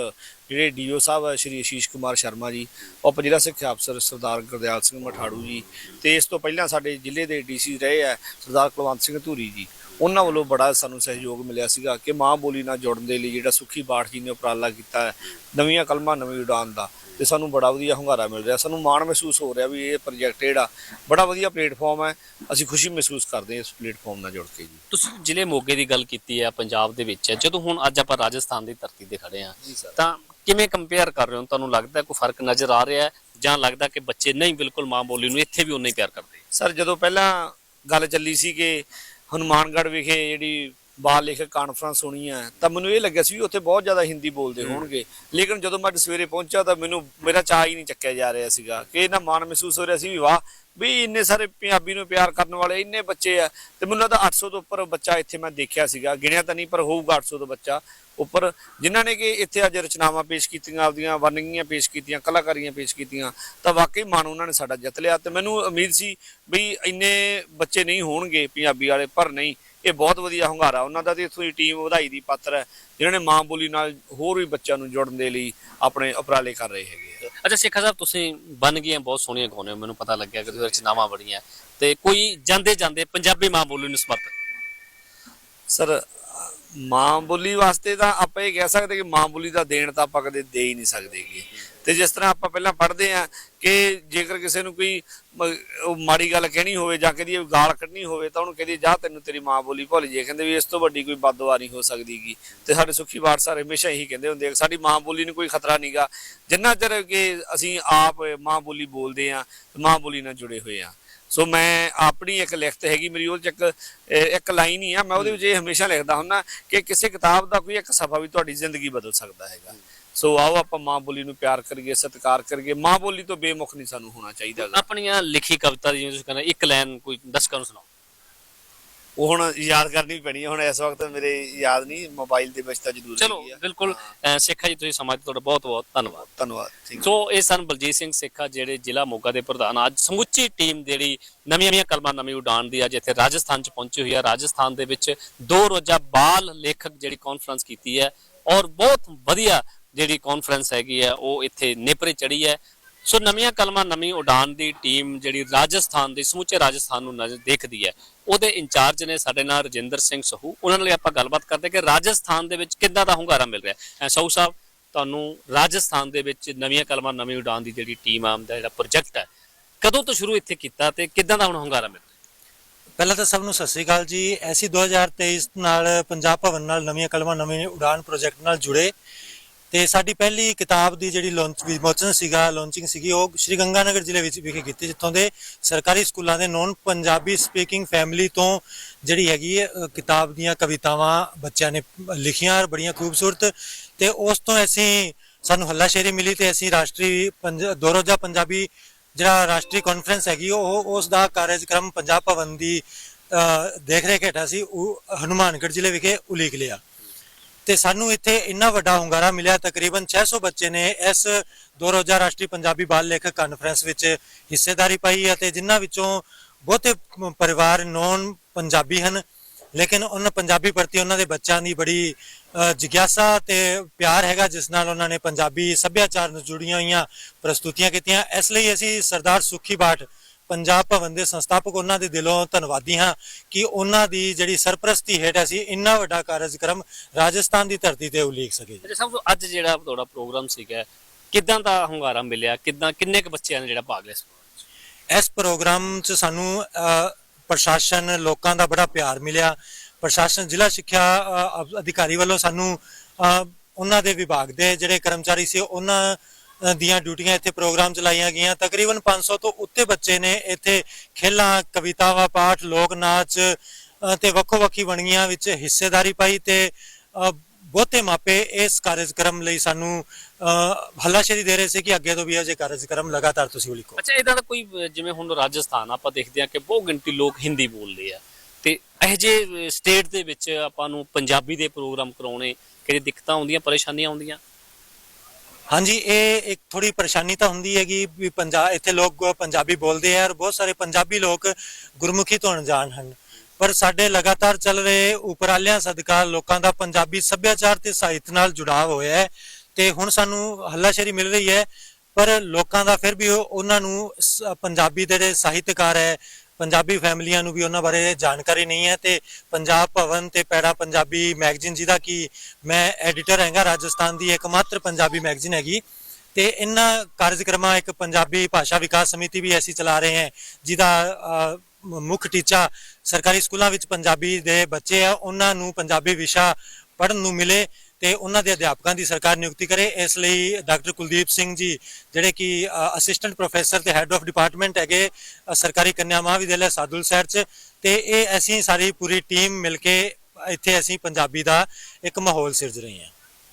ਜਿਹੜੇ ਡੀਓ ਸਾਹਿਬ ਆ, ਸ਼੍ਰੀ ਅਸ਼ੀਸ਼ ਕੁਮਾਰ ਸ਼ਰਮਾ ਜੀ, ਉਪ ਜ਼ਿਲ੍ਹਾ ਸਿੱਖਿਆ ਅਫਸਰ ਸਰਦਾਰ ਗੁਰਦਿਆਲ ਸਿੰਘ ਮਠਾੜੂ ਜੀ ਤੇ ਇਸ ਤੋਂ ਪਹਿਲਾਂ ਸਾਡੇ ਜ਼ਿਲ੍ਹੇ ਦੇ ਡੀਸੀ ਰਹੇ ਆ ਸਰਦਾਰ ਕੁਲਵੰਤ ਸਿੰਘ ਧੂਰੀ ਜੀ। ਉਹਨਾਂ ਵੱਲੋਂ ਬੜਾ ਸਾਨੂੰ ਸਹਿਯੋਗ ਮਿਲਿਆ ਸੀਗਾ ਕਿ ਮਾਂ ਬੋਲੀ ਨਾਲ ਜੁੜਨ ਦੇ ਲਈ ਜਿਹੜਾ ਸੁਖੀ ਬਾਠ ਜੀ ਨੇ ਉਪਰਾਲਾ ਕੀਤਾ ਹੈ ਨਵੀਆਂ ਕਲਮਾਂ ਨਵੀਂ ਉਡਾਨ ਦਾ ਤੇ ਸਾਨੂੰ ਬੜਾ ਵਧੀਆ ਹੁੰਗਾਰਾ ਮਿਲ ਰਿਹਾ। ਸਾਨੂੰ ਮਾਣ ਮਹਿਸੂਸ ਹੋ ਰਿਹਾ ਵੀ ਇਹ ਪ੍ਰੋਜੈਕਟ ਜਿਹੜਾ ਬੜਾ ਵਧੀਆ ਪਲੇਟਫਾਰਮ ਹੈ ਅਸੀਂ ਖੁਸ਼ੀ ਮਹਿਸੂਸ ਕਰਦੇ ਹਾਂ ਇਸ ਪਲੇਟਫਾਰਮ ਨਾਲ ਜੁੜ ਕੇ ਜੀ। ਤੁਸੀਂ ਜ਼ਿਲ੍ਹੇ ਮੋਗੇ ਦੀ ਗੱਲ ਕੀਤੀ ਹੈ ਪੰਜਾਬ ਦੇ ਵਿੱਚ ਹੈ। ਜਦੋਂ ਹੁਣ ਅੱਜ ਆਪਾਂ ਰਾਜਸਥਾਨ ਦੀ ਧਰਤੀ ਤੇ ਖੜੇ ਆ ਤਾਂ ਕਿਵੇਂ ਕੰਪੇਅਰ ਕਰ ਰਹੇ ਹੋ? ਤੁਹਾਨੂੰ ਲੱਗਦਾ ਕੋਈ ਫ਼ਰਕ ਨਜ਼ਰ ਆ ਰਿਹਾ ਹੈ? ਜਾਂ ਲੱਗਦਾ ਕਿ ਬੱਚੇ ਨਹੀਂ ਬਿਲਕੁਲ ਮਾਂ ਬੋਲੀ ਨੂੰ ਇੱਥੇ ਵੀ ਉਨਾ ਹੀ ਪਿਆਰ ਕਰਦੇ? ਸਰ ਜਦੋਂ ਪਹਿਲਾਂ ਗੱਲ ਚੱਲੀ ਸੀ ਕਿ ਹਨੂਮਾਨਗੜ੍ਹ ਵਿਖੇ ਜਿਹੜੀ ਬਾਲ ਲੇਖਕ ਕਾਨਫਰੰਸ ਹੋਣੀ ਹੈ ਤਾਂ ਮੈਨੂੰ ਇਹ ਲੱਗਿਆ ਸੀ ਵੀ ਉੱਥੇ ਬਹੁਤ ਜ਼ਿਆਦਾ ਹਿੰਦੀ ਬੋਲਦੇ ਹੋਣਗੇ। ਲੇਕਿਨ ਜਦੋਂ ਮੈਂ ਅੱਜ ਸਵੇਰੇ ਪਹੁੰਚਿਆ ਤਾਂ ਮੈਨੂੰ ਮੇਰਾ ਚਾਹ ਹੀ ਨਹੀਂ ਚੱਕਿਆ ਜਾ ਰਿਹਾ ਸੀਗਾ ਕਿ ਇਹਨਾਂ ਮਾਣ ਮਹਿਸੂਸ ਹੋ ਰਿਹਾ ਸੀ ਵੀ ਵਾਹ ਵੀ ਇੰਨੇ ਸਾਰੇ ਪੰਜਾਬੀ ਨੂੰ ਪਿਆਰ ਕਰਨ ਵਾਲੇ ਇੰਨੇ ਬੱਚੇ ਆ ਤੇ ਮੈਨੂੰ ਲੱਗਦਾ 800 ਤੋਂ ਉੱਪਰ ਬੱਚਾ ਇੱਥੇ ਮੈਂ ਦੇਖਿਆ ਸੀਗਾ। ਗਿਣਿਆ ਤਾਂ ਨਹੀਂ, ਪਰ ਹੋਊਗਾ 800 ਤੋਂ ਬੱਚਾ ਉੱਪਰ। ਜਿਨ੍ਹਾਂ ਨੇ ਕਿ ਇੱਥੇ ਅੱਜ ਰਚਨਾਵਾਂ ਪੇਸ਼ ਕੀਤੀਆਂ, ਆਪਦੀਆਂ ਵਰਨਗੀਆਂ ਪੇਸ਼ ਕੀਤੀਆਂ, ਕਲਾਕਾਰੀਆਂ ਪੇਸ਼ ਕੀਤੀਆਂ, ਤਾਂ ਵਾਕਈ ਮਨ ਉਹਨਾਂ ਨੇ ਸਾਡਾ ਜਿੱਤ ਲਿਆ। ਤੇ ਮੈਨੂੰ ਉਮੀਦ ਸੀ ਵੀ ਇੰਨੇ ਬੱਚੇ ਨਹੀਂ ਹੋਣਗੇ ਪੰਜਾਬੀ ਵਾਲੇ, ਪਰ ਨਹੀਂ ਇਹ ਬਹੁਤ ਵਧੀਆ ਹੁੰਗਾਰਾ। ਉਹਨਾਂ ਦਾ ਤੇ ਇੱਥੋਂ ਦੀ ਟੀਮ ਵਧਾਈ ਦੀ ਪਾਤਰ ਹੈ ਜਿਨ੍ਹਾਂ ਨੇ ਮਾਂ ਬੋਲੀ ਨਾਲ ਹੋਰ ਵੀ ਬੱਚਿਆਂ ਨੂੰ ਜੋੜਨ ਦੇ ਲਈ ਆਪਣੇ ਉਪਰਾਲੇ ਕਰ ਰਹੇ ਹੈਗੇ। ਅੱਛਾ ਸੇਖਾ ਸਾਹਿਬ ਤੁਸੀਂ ਬਣ ਗਈਆਂ ਬਹੁਤ ਸੋਹਣੀਆਂ ਗਾਉਂਦੇ ਹੋ ਮੈਨੂੰ ਪਤਾ ਲੱਗਿਆ ਕਿ ਤੁਸੀਂ ਰਚਨਾਵਾਂ ਬੜੀਆਂ। ਤੇ ਕੋਈ ਜਾਂਦੇ ਜਾਂਦੇ ਪੰਜਾਬੀ ਮਾਂ ਬੋਲੀ ਨੂੰ ਸਮਰਪਿਤ? ਸਰ ਮਾਂ ਬੋਲੀ ਵਾਸਤੇ ਤਾਂ ਆਪਾਂ ਇਹ ਕਹਿ ਸਕਦੇ ਕਿ ਮਾਂ ਬੋਲੀ ਦਾ ਦੇਣ ਤਾਂ ਆਪਾਂ ਕਦੇ ਦੇ ਹੀ ਨਹੀਂ ਸਕਦੇਗੇ ਤੇ ਜਿਸ ਤਰ੍ਹਾਂ ਆਪਾਂ ਪਹਿਲਾਂ ਪੜ੍ਹਦੇ ਆ ਕਿ ਜੇਕਰ ਕਿਸੇ ਨੂੰ ਕੋਈ ਮਾੜੀ ਗੱਲ ਕਹਿਣੀ ਹੋਵੇ ਜਾਂ ਕਦੀ ਗਾਲ ਕੱਢਣੀ ਹੋਵੇ ਤਾਂ ਉਹਨੂੰ ਕਹਿੰਦੀ ਜਾ ਤੈਨੂੰ ਤੇਰੀ ਮਾਂ ਬੋਲੀ ਭੁੱਲ ਜੇ ਕਹਿੰਦੇ ਵੀ ਇਸ ਤੋਂ ਵੱਡੀ ਕੋਈ ਬਦਦੁਆ ਨਹੀਂ ਹੋ ਸਕਦੀਗੀ। ਤੇ ਸਾਡੇ ਸੁਖੀ ਬਾੜ ਸਰ ਹਮੇਸ਼ਾ ਇਹੀ ਕਹਿੰਦੇ ਹੁੰਦੇ ਆ ਸਾਡੀ ਮਾਂ ਬੋਲੀ ਨੂੰ ਕੋਈ ਖਤਰਾ ਨਹੀਂਗਾ ਜਿੰਨਾ ਚਿਰ ਕਿ ਅਸੀਂ ਆਪ ਮਾਂ ਬੋਲੀ ਬੋਲਦੇ ਆ ਮਾਂ ਬੋਲੀ ਨਾਲ ਜੁੜੇ ਹੋਏ ਆ ਸੋ ਮੈਂ ਆਪਣੀ ਇੱਕ ਲਿਖਤ ਹੈਗੀ, ਮੇਰੀ ਉਹ ਚ ਇੱਕ ਇੱਕ ਲਾਈਨ ਹੀ ਆ। ਮੈਂ ਉਹਦੇ ਵਿੱਚ ਇਹ ਹਮੇਸ਼ਾ ਲਿਖਦਾ ਹੁੰਦਾ ਕਿ ਕਿਸੇ ਕਿਤਾਬ ਦਾ ਕੋਈ ਇੱਕ ਸਫਾ ਵੀ ਤੁਹਾਡੀ ਜ਼ਿੰਦਗੀ ਬਦਲ ਸਕਦਾ ਹੈਗਾ। ਸੋ ਆਓ ਆਪਾਂ ਮਾਂ ਬੋਲੀ ਨੂੰ ਪਿਆਰ ਕਰੀਏ ਸਤਿਕਾਰ ਕਰੀਏ। ਮਾਂ ਬੋਲੀ ਤੋਂ ਬੇਮੁਖ ਨਹੀਂ ਸਾਨੂੰ ਹੋਣਾ ਚਾਹੀਦਾ। ਆਪਣੀਆਂ ਲਿਖੀ ਕਵਿਤਾ ਜਿਵੇਂ ਤੁਸੀਂ ਕਹਿੰਦੇ ਇੱਕ ਲਾਈਨ ਕੋਈ ਦਰਸ਼ਕਾਂ ਨੂੰ ਸੁਣਾਓ। ਉਹ ਹੁਣ ਯਾਦ ਕਰਨੀ ਪੈਣੀ ਹੈ ਹੁਣ ਇਸ ਵਕਤ ਮੇਰੇ ਯਾਦ ਨਹੀਂ ਮੋਬਾਈਲ ਦੇ ਵਿੱਚ ਤਾਂ ਜ਼ਰੂਰ ਚਲੋ। ਬਿਲਕੁਲ ਸੇਖਾ ਜੀ ਤੁਸੀਂ ਸਮਾਂ ਤੁਹਾਡਾ ਬਹੁਤ ਬਹੁਤ ਧੰਨਵਾਦ। ਧੰਨਵਾਦ ਸੋ ਇਹ ਸਨ ਬਲਜੀਤ ਸਿੰਘ ਸੇਖਾ ਜਿਹੜੇ ਜ਼ਿਲ੍ਹਾ ਮੋਗਾ ਦੇ ਪ੍ਰਧਾਨ। ਅੱਜ ਸਮੁੱਚੀ ਟੀਮ ਜਿਹੜੀ ਨਵੀਆਂ ਨਵੀਆਂ ਕਲਮਾਂ ਨਵੀਂ ਉਡਾਨ ਦੀ ਅੱਜ ਇੱਥੇ ਰਾਜਸਥਾਨ ਚ ਪਹੁੰਚੀ ਹੋਈ ਹੈ ਰਾਜਸਥਾਨ ਦੇ ਵਿੱਚ ਦੋ ਰੋਜ਼ਾ ਬਾਲ ਲੇਖਕ ਜਿਹੜੀ ਕਾਨਫਰੰਸ ਕੀਤੀ ਹੈ ਔਰ ਬਹੁਤ ਵਧੀਆ ਜਿਹੜੀ ਕਾਨਫਰੰਸ ਹੈਗੀ ਹੈ, ਉਹ ਇੱਥੇ ਨੇਪਰੇ ਚੜੀ ਹੈ। ਸੋ ਨਵੀਆਂ ਕਲਮਾਂ, ਨਵੀਂ ਉਡਾਨ ਦੀ ਟੀਮ ਜਿਹੜੀ ਰਾਜਸਥਾਨ ਦੀ, ਸਮੁੱਚੇ ਰਾਜਸਥਾਨ ਨੂੰ ਨਜ਼ਰ ਦੇਖਦੀ ਹੈ। ਉਹਦੇ ਇੰਚਾਰਜ ਨੇ ਸਾਡੇ ਨਾਲ ਰਜਿੰਦਰ ਸਿੰਘ ਸਹੂ, ਉਹਨਾਂ ਨਾਲ ਆਪਾਂ ਗੱਲਬਾਤ ਕਰਦੇ ਕਿ ਰਾਜਸਥਾਨ ਦੇ ਵਿੱਚ ਕਿੱਦਾਂ ਦਾ ਹੁੰਗਾਰਾ ਮਿਲ ਰਿਹਾ ਸਹੂ ਸਾਹਿਬ, ਤੁਹਾਨੂੰ ਰਾਜਸਥਾਨ ਦੇ ਵਿੱਚ ਨਵੀਆਂ ਕਲਮਾਂ, ਨਵੀਂ ਉਡਾਨ ਦੀ ਜਿਹੜੀ ਟੀਮ ਆਮ ਦਾ ਜਿਹੜਾ ਪ੍ਰੋਜੈਕਟ ਹੈ, ਕਦੋਂ ਤੋਂ ਸ਼ੁਰੂ ਇੱਥੇ ਕੀਤਾ ਤੇ ਕਿੱਦਾਂ ਦਾ ਹੁਣ ਹੁੰਗਾਰਾ ਮਿਲ ਰਿਹਾ? ਪਹਿਲਾਂ ਤਾਂ ਸਭ ਨੂੰ ਸਤਿ ਸ੍ਰੀ ਅਕਾਲ ਜੀ। ਐਸੀ 2023 ਨਾਲ, ਪੰਜਾਬ ਭਵਨ ਨਾਲ ਨਵੀਆਂ ਕਲਮਾਂ, ਨਵੇਂ ਉਡਾਨ ਪ੍ਰੋਜੈਕਟ ਨਾਲ ਜੁੜੇ ਤੇ ਸਾਡੀ ਪਹਿਲੀ ਕਿਤਾਬ ਦੀ ਜਿਹੜੀ ਲਾਂਚ ਵਿਮੋਚਨ ਸੀਗਾ ਲਾਂਚਿੰਗ ਸੀਗੀ ਉਹ ਸ਼੍ਰੀ ਗੰਗਾਨਗਰ ਜ਼ਿਲ੍ਹੇ ਵਿੱਚ ਵਿਖੇ ਕੀਤੀ ਜਿੱਥੋਂ ਦੇ ਸਰਕਾਰੀ ਸਕੂਲਾਂ ਦੇ ਨੌਨ ਪੰਜਾਬੀ ਸਪੀਕਿੰਗ ਫੈਮਿਲੀ ਤੋਂ ਜਿਹੜੀ ਹੈਗੀ ਹੈ ਕਿਤਾਬ ਦੀਆਂ ਕਵਿਤਾਵਾਂ ਬੱਚਿਆਂ ਨੇ ਲਿਖੀਆਂ ਔਰ ਬੜੀਆਂ ਖੂਬਸੂਰਤ ਤੇ ਉਸ ਤੋਂ ਅਸੀਂ ਸਾਨੂੰ ਹੱਲਾਸ਼ੇਰੀ ਮਿਲੀ ਤੇ ਅਸੀਂ ਰਾਸ਼ਟਰੀ ਪੰਜ- ਦੋ ਰੋਜ਼ਾ ਪੰਜਾਬੀ ਜਿਹੜਾ ਰਾਸ਼ਟਰੀ ਕਾਨਫਰੰਸ ਹੈਗੀ ਉਹ ਉਸ ਦਾ ਕਾਰਜਕ੍ਰਮ ਪੰਜਾਬ ਭਵਨ ਦੀ ਅ, ਦੇਖ ਰੇਖ ਹੇਠਾਂ ਸੀ ਉਹ ਹਨੂਮਾਨਗੜ੍ਹ ਜ਼ਿਲ੍ਹੇ ਵਿਖੇ ਉਲੀਕ ਲਿਆ। ਤੇ ਸਾਨੂੰ ਇੱਥੇ ਇੰਨਾ ਵੱਡਾ ਹੁੰਗਾਰਾ ਮਿਲਿਆ ਤਕਰੀਬਨ 600 ਬੱਚੇ ਨੇ ਇਸ ਦੋ ਰਾਸ਼ਟਰੀ ਪੰਜਾਬੀ ਬਾਲ ਲੇਖਕ ਕਾਨਫਰੰਸ ਵਿੱਚ ਹਿੱਸੇਦਾਰੀ ਪਾਈ ਹੈ ਤੇ ਜਿਨ੍ਹਾਂ ਵਿੱਚੋਂ ਬਹੁਤੇ ਪਰਿਵਾਰ ਨੌਨ ਪੰਜਾਬੀ ਹਨ ਲੇਕਿਨ ਉਹਨਾਂ ਪੰਜਾਬੀ ਪ੍ਰਤੀ ਉਹਨਾਂ ਦੇ ਬੱਚਿਆਂ ਦੀ ਬੜੀ ਅ, ਜਿਗਿਆਸਾ ਤੇ ਪਿਆਰ ਹੈਗਾ ਜਿਸ ਨਾਲ ਉਹਨਾਂ ਨੇ ਪੰਜਾਬੀ ਸੱਭਿਆਚਾਰ ਨਾਲ ਜੁੜੀਆਂ ਹੋਈਆਂ ਪ੍ਰਸਤੁਤੀਆਂ ਕੀਤੀਆਂ। ਇਸ ਲਈ ਅਸੀਂ ਸਰਦਾਰ ਸੁਖੀ ਬਾਠ ਪੰਜਾਬ ਭਵਨ ਦੇ ਸੰਸਥਾਪਕ ਉਹਨਾਂ ਦੇ ਦਿਲੋਂ ਧੰਨਵਾਦੀ ਹਾਂ ਕਿ ਉਹਨਾਂ ਦੀ ਜਿਹੜੀ ਸਰਪ੍ਰਸਤੀ ਹੇਠ ਅਸੀਂ ਇੰਨਾ ਵੱਡਾ ਕਾਰਜਕ੍ਰਮ ਰਾਜਸਥਾਨ ਦੀ ਧਰਤੀ ਤੇ ਉਲੀਕ ਸਕੇ ਅੱਛਾ ਸਭ ਤੋਂ ਅੱਜ ਜਿਹੜਾ ਤੁਹਾਡਾ ਪ੍ਰੋਗਰਾਮ ਸੀਗਾ ਕਿੱਦਾਂ ਦਾ ਹੁੰਗਾਰਾ ਮਿਲਿਆ? ਕਿੱਦਾਂ ਕਿੰਨੇ ਕੁ ਬੱਚਿਆਂ ਨੇ ਜਿਹੜਾ ਭਾਗ ਲਿਆ ਇਸ ਪ੍ਰੋਗਰਾਮ 'ਚ ਸਾਨੂੰ ਪ੍ਰਸ਼ਾਸਨ ਲੋਕਾਂ ਦਾ ਬੜਾ ਪਿਆਰ ਮਿਲਿਆ। ਪ੍ਰਸ਼ਾਸਨ ਜ਼ਿਲ੍ਹਾ ਸਿੱਖਿਆ ਅਧਿਕਾਰੀ ਵੱਲੋਂ ਸਾਨੂੰ ਉਹਨਾਂ ਦੇ ਵਿਭਾਗ ਦੇ ਜਿਹੜੇ ਕਰਮਚਾਰੀ ਸੀ ਉਹਨਾਂ ਦੀਆਂ ਡਿਊਟੀਆਂ ਇੱਥੇ ਪ੍ਰੋਗਰਾਮ ਚਲਾਈਆਂ ਗਈਆਂ। ਤਕਰੀਬਨ 500 ਤੋਂ ਉੱਤੇ ਬੱਚੇ ਨੇ ਇੱਥੇ ਖੇਲਾਂ ਕਵਿਤਾਵਾਂ ਪਾਠ ਲੋਕ ਨਾਚ ਤੇ ਵੱਖੋ ਵੱਖੀ ਵੰਨਗੀਆਂ ਵਿੱਚ ਹਿੱਸੇਦਾਰੀ ਪਾਈ ਤੇ ਬਹੁਤੇ ਮਾਪੇ ਇਸ ਕਾਰਜਕ੍ਰਮ ਲਈ ਸਾਨੂੰ ਅ, ਦੇ ਰਹੇ ਸੀ ਕਿ ਅੱਗੇ ਤੋਂ ਵੀ ਇਹ ਜਿਹੇ ਕਾਰਜਕ੍ਰਮ ਲਗਾਤਾਰ ਤੁਸੀਂ ਉਲੀਕੋ। ਅੱਛਾ ਇਹਦਾ ਤਾਂ ਕੋਈ ਜਿਵੇਂ ਹੁਣ ਰਾਜਸਥਾਨ ਆਪਾਂ ਦੇਖਦੇ ਹਾਂ ਕਿ ਬਹੁਤ ਗਿਣਤੀ ਲੋਕ ਹਿੰਦੀ ਬੋਲਦੇ ਆ। ਤੇ ਇਹ ਜੇ ਸਟੇਟ ਦੇ ਵਿੱਚ ਆਪਾਂ ਨੂੰ ਪੰਜਾਬੀ ਦੇ ਪ੍ਰੋਗਰਾਮ ਕਰਾਉਣੇ ਕਿਹੜੀ ਦਿੱਕਤਾਂ ਆਉਂਦੀਆਂ ਪਰੇਸ਼ਾਨੀਆਂ ਆਉਂਦੀਆਂ? ਹਾਂਜੀ, ਇਹ ਇੱਕ ਥੋੜੀ ਪਰੇਸ਼ਾਨੀ ਤਾਂ ਹੁੰਦੀ ਹੈਗੀ ਵੀ ਪੰਜਾਬ ਇੱਥੇ ਲੋਕ ਪੰਜਾਬੀ ਬੋਲਦੇ ਆ ਔਰ ਬਹੁਤ ਸਾਰੇ ਪੰਜਾਬੀ ਲੋਕ ਗੁਰਮੁਖੀ ਤੋਂ ਅਣਜਾਣ ਹਨ। ਪਰ ਸਾਡੇ ਲਗਾਤਾਰ ਚੱਲ ਰਹੇ ਉਪਰਾਲਿਆਂ ਸਦਕਾ ਲੋਕਾਂ ਦਾ ਪੰਜਾਬੀ ਸੱਭਿਆਚਾਰ ਤੇ ਸਾਹਿਤ ਨਾਲ ਜੁੜਾਵ ਹੋਇਆ ਹੈ ਤੇ ਹੁਣ ਸਾਨੂੰ ਹੱਲਾਸ਼ੇਰੀ ਮਿਲ ਰਹੀ ਹੈ। ਪਰ ਲੋਕਾਂ ਦਾ ਫਿਰ ਵੀ ਉਹਨਾਂ ਨੂੰ ਪੰਜਾਬੀ ਦੇ ਜਿਹੜੇ ਸਾਹਿਤਕਾਰ ਹੈ ਪੰਜਾਬੀ ਫੈਮਲੀਆਂ ਨੂੰ ਵੀ ਉਹਨਾਂ ਬਾਰੇ ਜਾਣਕਾਰੀ ਨਹੀਂ ਹੈ ਤੇ ਪੰਜਾਬ ਭਵਨ ਤੇ ਪੈੜਾ ਪੰਜਾਬੀ ਮੈਗਜ਼ੀਨ ਜਿਹਦਾ ਕਿ ਮੈਂ ਐਡੀਟਰ ਹੈਗਾ, ਰਾਜਸਥਾਨ ਦੀ ਇੱਕਮਾਤਰ ਪੰਜਾਬੀ ਮੈਗਜ਼ੀਨ ਹੈਗੀ ਤੇ ਇਹਨਾਂ ਕਾਰਜਕ੍ਰਮਾਂ ਇੱਕ ਪੰਜਾਬੀ ਭਾਸ਼ਾ ਵਿਕਾਸ ਸਮਿਤੀ ਵੀ ਐਸੀ ਚਲਾ ਰਹੇ ਹੈ, ਜਿਹਦਾ ਮੁੱਖ ਟੀਚਾ ਸਰਕਾਰੀ ਸਕੂਲਾਂ ਵਿੱਚ ਪੰਜਾਬੀ ਦੇ ਬੱਚੇ ਆ, ਉਹਨਾਂ ਨੂੰ ਪੰਜਾਬੀ ਵਿਸ਼ਾ ਪੜ੍ਹਨ ਨੂੰ ਮਿਲੇ ਤੇ ਉਹਨਾਂ ਦੇ ਅਧਿਆਪਕਾਂ ਦੀ ਸਰਕਾਰ ਨਿਯੁਕਤੀ ਕਰੇ। ਇਸ ਲਈ ਡਾਕਟਰ ਕੁਲਦੀਪ ਸਿੰਘ ਜੀ, ਜਿਹੜੇ ਕਿ ਅਸਿਸਟੈਂਟ ਪ੍ਰੋਫੈਸਰ ਤੇ ਹੈੱਡ ਆਫ ਡਿਪਾਰਟਮੈਂਟ ਹੈਗੇ ਸਰਕਾਰੀ ਕੰਨਿਆ ਮਹਾਵਿਦਿਆਲਾ ਸਾਦੁਲ ਸ਼ਹਿਰ ਚ। ਤੇ ਇਹ ਅਸੀਂ ਸਾਰੀ ਪੂਰੀ ਟੀਮ ਮਿਲ ਕੇ ਇੱਥੇ ਅਸੀਂ ਪੰਜਾਬੀ ਦਾ ਇੱਕ ਮਾਹੌਲ ਸਿਰਜ ਰਹੇ ਹਾਂ।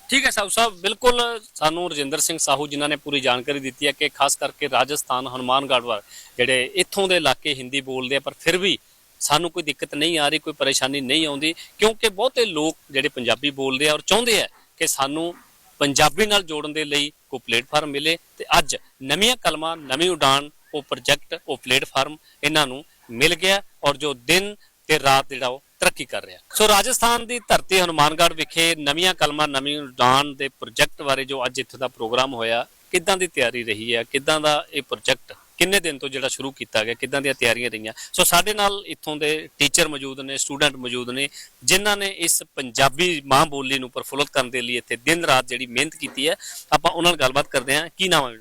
ਠੀਕ ਹੈ ਸਾਹੂ ਸਾਹਿਬ, ਬਿਲਕੁਲ ਸਾਨੂੰ ਰਜਿੰਦਰ ਸਿੰਘ ਸਾਹੂ ਜਿਨ੍ਹਾਂ ਨੇ ਪੂਰੀ ਜਾਣਕਾਰੀ ਦਿੱਤੀ ਹੈ ਕਿ ਖਾਸ ਕਰਕੇ ਰਾਜਸਥਾਨ ਹਨੂਮਾਨਗੜ੍ਹ ਵਾਰ ਜਿਹੜੇ ਇੱਥੋਂ ਦੇ ਇਲਾਕੇ ਹਿੰਦੀ ਬੋਲਦੇ ਆ, ਪਰ ਫਿਰ ਵੀ ਸਾਨੂੰ ਕੋਈ ਦਿੱਕਤ ਨਹੀਂ ਆ ਰਹੀ, ਕੋਈ ਪਰੇਸ਼ਾਨੀ ਨਹੀਂ ਆਉਂਦੀ, ਕਿਉਂਕਿ ਬਹੁਤੇ ਲੋਕ ਜਿਹੜੇ ਪੰਜਾਬੀ ਬੋਲਦੇ ਆ ਔਰ ਚਾਹੁੰਦੇ ਆ ਕਿ ਸਾਨੂੰ ਪੰਜਾਬੀ ਨਾਲ ਜੋੜਨ ਦੇ ਲਈ ਕੋਈ ਪਲੇਟਫਾਰਮ ਮਿਲੇ ਤੇ ਅੱਜ ਨਵੀਆਂ ਕਲਮਾਂ, ਨਵੀਂ ਉਡਾਨ ਉਹ ਪ੍ਰੋਜੈਕਟ, ਉਹ ਪਲੇਟਫਾਰਮ ਇਹਨਾਂ ਨੂੰ ਮਿਲ ਗਿਆ ਔਰ ਜੋ ਦਿਨ ਤੇ ਰਾਤ ਜਿਹੜਾ ਉਹ ਤਰੱਕੀ ਕਰ ਰਿਹਾ। ਸੋ ਰਾਜਸਥਾਨ ਦੀ ਧਰਤੀ ਹਨੂਮਾਨਗੜ੍ਹ ਵਿਖੇ ਨਵੀਆਂ ਕਲਮਾਂ, ਨਵੀਂ ਉਡਾਨ ਦੇ ਪ੍ਰੋਜੈਕਟ ਬਾਰੇ ਜੋ ਅੱਜ ਇੱਥੇ ਦਾ ਪ੍ਰੋਗਰਾਮ ਹੋਇਆ, ਕਿੱਦਾਂ ਦੀ ਤਿਆਰੀ ਰਹੀ ਹੈ, ਕਿੱਦਾਂ ਦਾ ਇਹ ਪ੍ਰੋਜੈਕਟ ਕਿੰਨੇ ਦਿਨ ਤੋਂ ਜਿਹੜਾ ਸ਼ੁਰੂ ਕੀਤਾ ਗਿਆ ਕਿੱਦਾਂ ਦੀਆਂ ਤਿਆਰੀਆਂ ਰਹੀਆਂ? ਸੋ ਸਾਡੇ ਨਾਲ ਇੱਥੋਂ ਦੇ ਟੀਚਰ ਮੌਜੂਦ ਨੇ ਸਟੂਡੈਂਟ ਮੌਜੂਦ ਨੇ ਜਿਨ੍ਹਾਂ ਨੇ ਇਸ ਪੰਜਾਬੀ ਮਾਂ ਬੋਲੀ ਨੂੰ ਪ੍ਰਫੁੱਲਤ ਕਰਨ ਦੇ ਲਈ ਇੱਥੇ ਦਿਨ ਰਾਤ ਜਿਹੜੀ ਮਿਹਨਤ ਕੀਤੀ ਹੈ ਆਪਾਂ ਉਹਨਾਂ ਨਾਲ ਗੱਲਬਾਤ ਕਰਦੇ ਹਾਂ। ਕੀ ਨਾਮ ਹੈ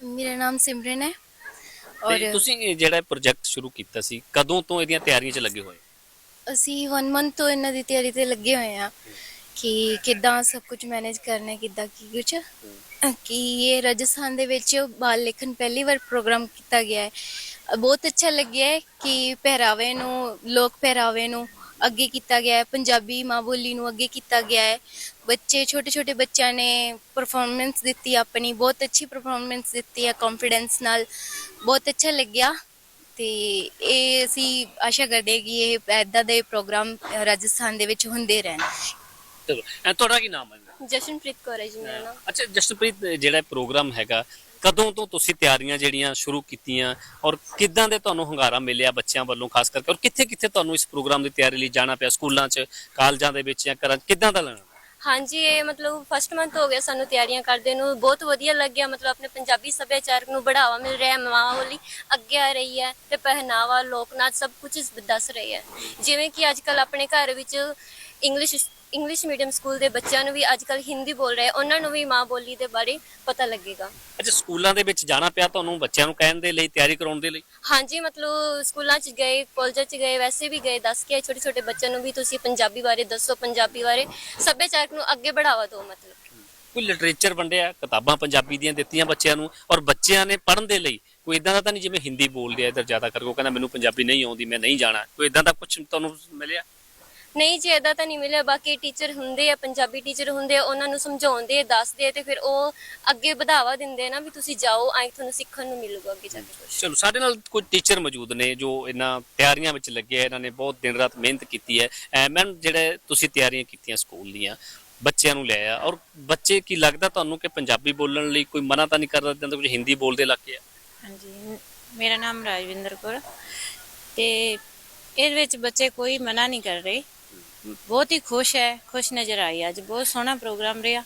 ਮੇਰਾ ਨਾਮ ਸਿਮਰਨ ਹੈ। ਔਰ ਤੁਸੀਂ ਜਿਹੜਾ ਪ੍ਰੋਜੈਕਟ ਸ਼ੁਰੂ ਕੀਤਾ ਸੀ ਕਦੋਂ ਤੋਂ ਇਹਦੀਆਂ ਤਿਆਰੀਆਂ 'ਚ ਲੱਗੇ ਹੋਏ? ਅਸੀਂ 1 ਮੰਥ ਤੋਂ ਇਹਨਾਂ ਦੀ ਤਿਆਰੀ ਤੇ ਲੱਗੇ ਹੋਏ ਆ ਕਿ ਕਿੱਦਾਂ ਸਭ ਕੁਝ ਮੈਨੇਜ ਕਰਨਾ ਕਿੱਦਾਂ ਕੀ ਕੁਝ ਕਿ ਇਹ ਰਾਜਸਥਾਨ ਦੇ ਵਿੱਚ ਬਾਲ ਲੇਖਨ ਪਹਿਲੀ ਵਾਰ ਪ੍ਰੋਗਰਾਮ ਕੀਤਾ ਗਿਆ ਹੈ। ਬਹੁਤ ਅੱਛਾ ਲੱਗਿਆ ਹੈ ਕਿ ਪਹਿਰਾਵੇ ਨੂੰ ਲੋਕ ਪਹਿਰਾਵੇ ਨੂੰ ਅੱਗੇ ਕੀਤਾ ਗਿਆ ਹੈ। ਪੰਜਾਬੀ ਮਾਂ ਬੋਲੀ ਨੂੰ ਅੱਗੇ ਕੀਤਾ ਗਿਆ ਹੈ। ਬੱਚੇ ਛੋਟੇ ਛੋਟੇ ਬੱਚਿਆਂ ਨੇ ਪਰਫਾਰਮੈਂਸ ਦਿੱਤੀ ਆਪਣੀ ਬਹੁਤ ਅੱਛੀ ਪਰਫਾਰਮੈਂਸ ਦਿੱਤੀ ਹੈ ਕੌਨਫੀਡੈਂਸ ਨਾਲ। ਬਹੁਤ ਅੱਛਾ ਲੱਗਿਆ ਤੇ ਇਹ ਅਸੀਂ ਆਸ਼ਾ ਕਰਦੇ ਹਾਂ ਕਿ ਇਹ ਐਦਾਂ ਦੇ ਪ੍ਰੋਗਰਾਮ ਰਾਜਸਥਾਨ ਦੇ ਵਿੱਚ ਹੁੰਦੇ ਰਹਿਣ। ਚਲੋ ਐ ਤੁਹਾਡਾ ਕੀ ਨਾਮ ਹੈ? ਜਸ਼ਨਪ੍ਰੀਤ ਕੌਰ ਹੈ ਜੀ ਮੇਰਾ ਨਾਮ। ਅੱਛਾ ਜਸਪ੍ਰੀਤ ਜਿਹੜਾ ਪ੍ਰੋਗਰਾਮ ਹੈਗਾ ਕਦੋਂ ਤੋਂ ਤੁਸੀਂ ਤਿਆਰੀਆਂ ਜਿਹੜੀਆਂ ਸ਼ੁਰੂ ਕੀਤੀਆਂ ਔਰ ਕਿੱਦਾਂ ਦੇ ਤੁਹਾਨੂੰ ਹੰਗਾਰਾ ਮਿਲਿਆ ਬੱਚਿਆਂ ਵੱਲੋਂ ਖਾਸ ਕਰਕੇ ਔਰ ਕਿੱਥੇ ਕਿੱਥੇ ਤੁਹਾਨੂੰ ਇਸ ਪ੍ਰੋਗਰਾਮ ਦੀ ਤਿਆਰੀ ਲਈ ਜਾਣਾ ਪਿਆ ਸਕੂਲਾਂ 'ਚ ਕਾਲਜਾਂ ਦੇ ਵਿੱਚ ਜਾਂ ਘਰਾਂ 'ਚ ਕਿੱਦਾਂ ਦਾ ਲੈਣਾ ਹਾਂਜੀ ਇਹ ਮਤਲਬ ਫਸਟ ਮੰਥ ਹੋ ਗਿਆ ਸਾਨੂੰ ਤਿਆਰੀਆਂ ਕਰਦੇ ਨੂੰ ਬਹੁਤ ਵਧੀਆ ਲੱਗਿਆ ਮਤਲਬ ਆਪਣੇ ਪੰਜਾਬੀ ਸੱਭਿਆਚਾਰ ਨੂੰ ਬੜਾਵਾ ਮਿਲ ਰਿਹਾ ਹੈ ਮਾਂ ਬੋਲੀ ਅੱਗੇ ਆ ਰਹੀ ਹੈ ਤੇ ਪਹਿਨਾਵਾ ਲੋਕ ਨਾਚ ਸਭ ਕੁਝ ਦੱਸ ਰਹੀ ਹੈ। ਜਿਵੇਂ ਕਿ ਅੱਜ ਕੱਲ ਆਪਣੇ ਘਰ ਵਿੱਚ ਇੰਗਲਿਸ਼ ਇੰਗਲਿਸ਼ ਮੀਡੀਅਮ ਸਕੂਲ ਦੇ ਬੱਚਿਆਂ ਨੂੰ ਵੀ ਅੱਜ ਕੱਲ ਹਿੰਦੀ ਬੋਲ ਰਹੇ ਉਹਨਾਂ ਨੂੰ ਵੀ ਮਾਂ ਬੋਲੀ ਦੇ ਬਾਰੇ ਪਤਾ ਲੱਗੇਗਾ। ਅੱਛਾ ਸਕੂਲਾਂ ਦੇ ਵਿੱਚ ਜਾਣਾ ਪਿਆ ਤੁਹਾਨੂੰ ਬੱਚਿਆਂ ਨੂੰ ਕਹਿਣ ਦੇ ਲਈ ਤਿਆਰੀ ਕਰਾਉਣ ਦੇ ਲਈ? ਹਾਂਜੀ ਮਤਲਬ ਸਕੂਲਾਂ 'ਚ ਗਏ ਕਾਲਜਾਂ 'ਚ ਗਏ ਵੈਸੇ ਵੀ ਗਏ ਦੱਸ ਕੇ ਛੋਟੇ ਛੋਟੇ ਬੱਚਿਆਂ ਨੂੰ ਵੀ ਤੁਸੀਂ ਪੰਜਾਬੀ ਬਾਰੇ ਦੱਸੋ ਪੰਜਾਬੀ ਬਾਰੇ ਸੱਭਿਆਚਾਰ ਨੂੰ ਅੱਗੇ ਬੜਾਵਾ ਦਿਓ ਮਤਲਬ। ਕੋਈ ਲਿਟਰੇਚਰ ਵੰਡਿਆ ਕਿਤਾਬਾਂ ਪੰਜਾਬੀ ਦੀਆਂ ਦਿੱਤੀਆਂ ਬੱਚਿਆਂ ਨੂੰ ਔਰ ਬੱਚਿਆਂ ਨੇ ਪੜ੍ਹਨ ਦੇ ਲਈ ਕੋਈ ਇਦਾਂ ਦਾ ਤਾਂ ਨਹੀਂ ਜਿਵੇਂ ਹਿੰਦੀ ਬੋਲਦੇ ਆ ਇਧਰ ਜ਼ਿਆਦਾ ਕਰਕੇ ਉਹ ਕਹਿੰਦਾ ਮੈਨੂੰ ਪੰਜਾਬੀ ਨਹੀਂ ਆਉਂਦੀ ਮੈਂ ਨਹੀਂ ਜਾਣਾ ਕੋਈ ਇਦਾਂ ਦਾ ਕੁਝ ਤੁਹਾਨੂੰ ਮਿਲਿਆ? ਨਹੀਂ ਜੀ ਏਦਾਂ ਤਾਂ ਨਹੀਂ ਮਿਲਿਆ। ਬਾਕੀ ਟੀਚਰ ਹੁੰਦੇ ਆ ਪੰਜਾਬੀ ਟੀਚਰ ਹੁੰਦੇ ਆ ਉਹਨਾਂ ਨੂੰ ਸਮਝਾਉਂਦੇ ਆ ਦੱਸਦੇ ਆ ਤੇ ਫਿਰ ਉਹ ਅੱਗੇ ਵਧਾਵਾ ਦਿੰਦੇ ਆ ਨਾ ਵੀ ਤੁਸੀਂ ਜਾਓ ਐਂ ਤੁਹਾਨੂੰ ਸਿੱਖਣ ਨੂੰ ਮਿਲੂਗਾ ਅੱਗੇ ਜਾ ਕੇ ਕੁਝ ਚਲੋ ਸਾਡੇ ਨਾਲ ਕੋਈ ਟੀਚਰ ਮੌਜੂਦ ਨੇ ਜੋ ਇਹਨਾਂ ਤਿਆਰੀਆਂ ਵਿੱਚ ਲੱਗੇ ਆ ਇਹਨਾਂ ਨੇ ਬਹੁਤ ਦਿਨ ਰਾਤ ਮਿਹਨਤ ਕੀਤੀ ਹੈ। ਮੈਮ ਜਿਹੜੇ ਤੁਸੀਂ ਤਿਆਰੀਆਂ ਕੀਤੀਆਂ ਸਕੂਲ ਦੀਆਂ ਬੱਚਿਆਂ ਨੂੰ ਲਿਆਇਆ ਔਰ ਬੱਚੇ ਕੀ ਲੱਗਦਾ ਤੁਹਾਨੂੰ ਕਿ ਪੰਜਾਬੀ ਬੋਲਣ ਲਈ ਕੋਈ ਮਨਾ ਤਾਂ ਨਹੀਂ ਕਰਦਾ ਜਿੱਦਾਂ ਕੁਝ ਹਿੰਦੀ ਬੋਲਦੇ ਲੱਗੇ ਆ? ਹਾਂਜੀ ਮੇਰਾ ਨਾਮ ਰਾਜਵਿੰਦਰ ਕੌਰ ਤੇ ਇਹਦੇ ਵਿੱਚ ਬੱਚੇ ਕੋਈ ਮਨਾ ਨਹੀਂ ਕਰ ਰਹੇ। ਬਹੁਤ ਹੀ ਖੁਸ਼ ਹੈ, ਖੁਸ਼ ਨਜ਼ਰ ਆਈ ਅੱਜ ਬਹੁਤ ਸੋਹਣਾ ਪ੍ਰੋਗਰਾਮ ਰਿਹਾ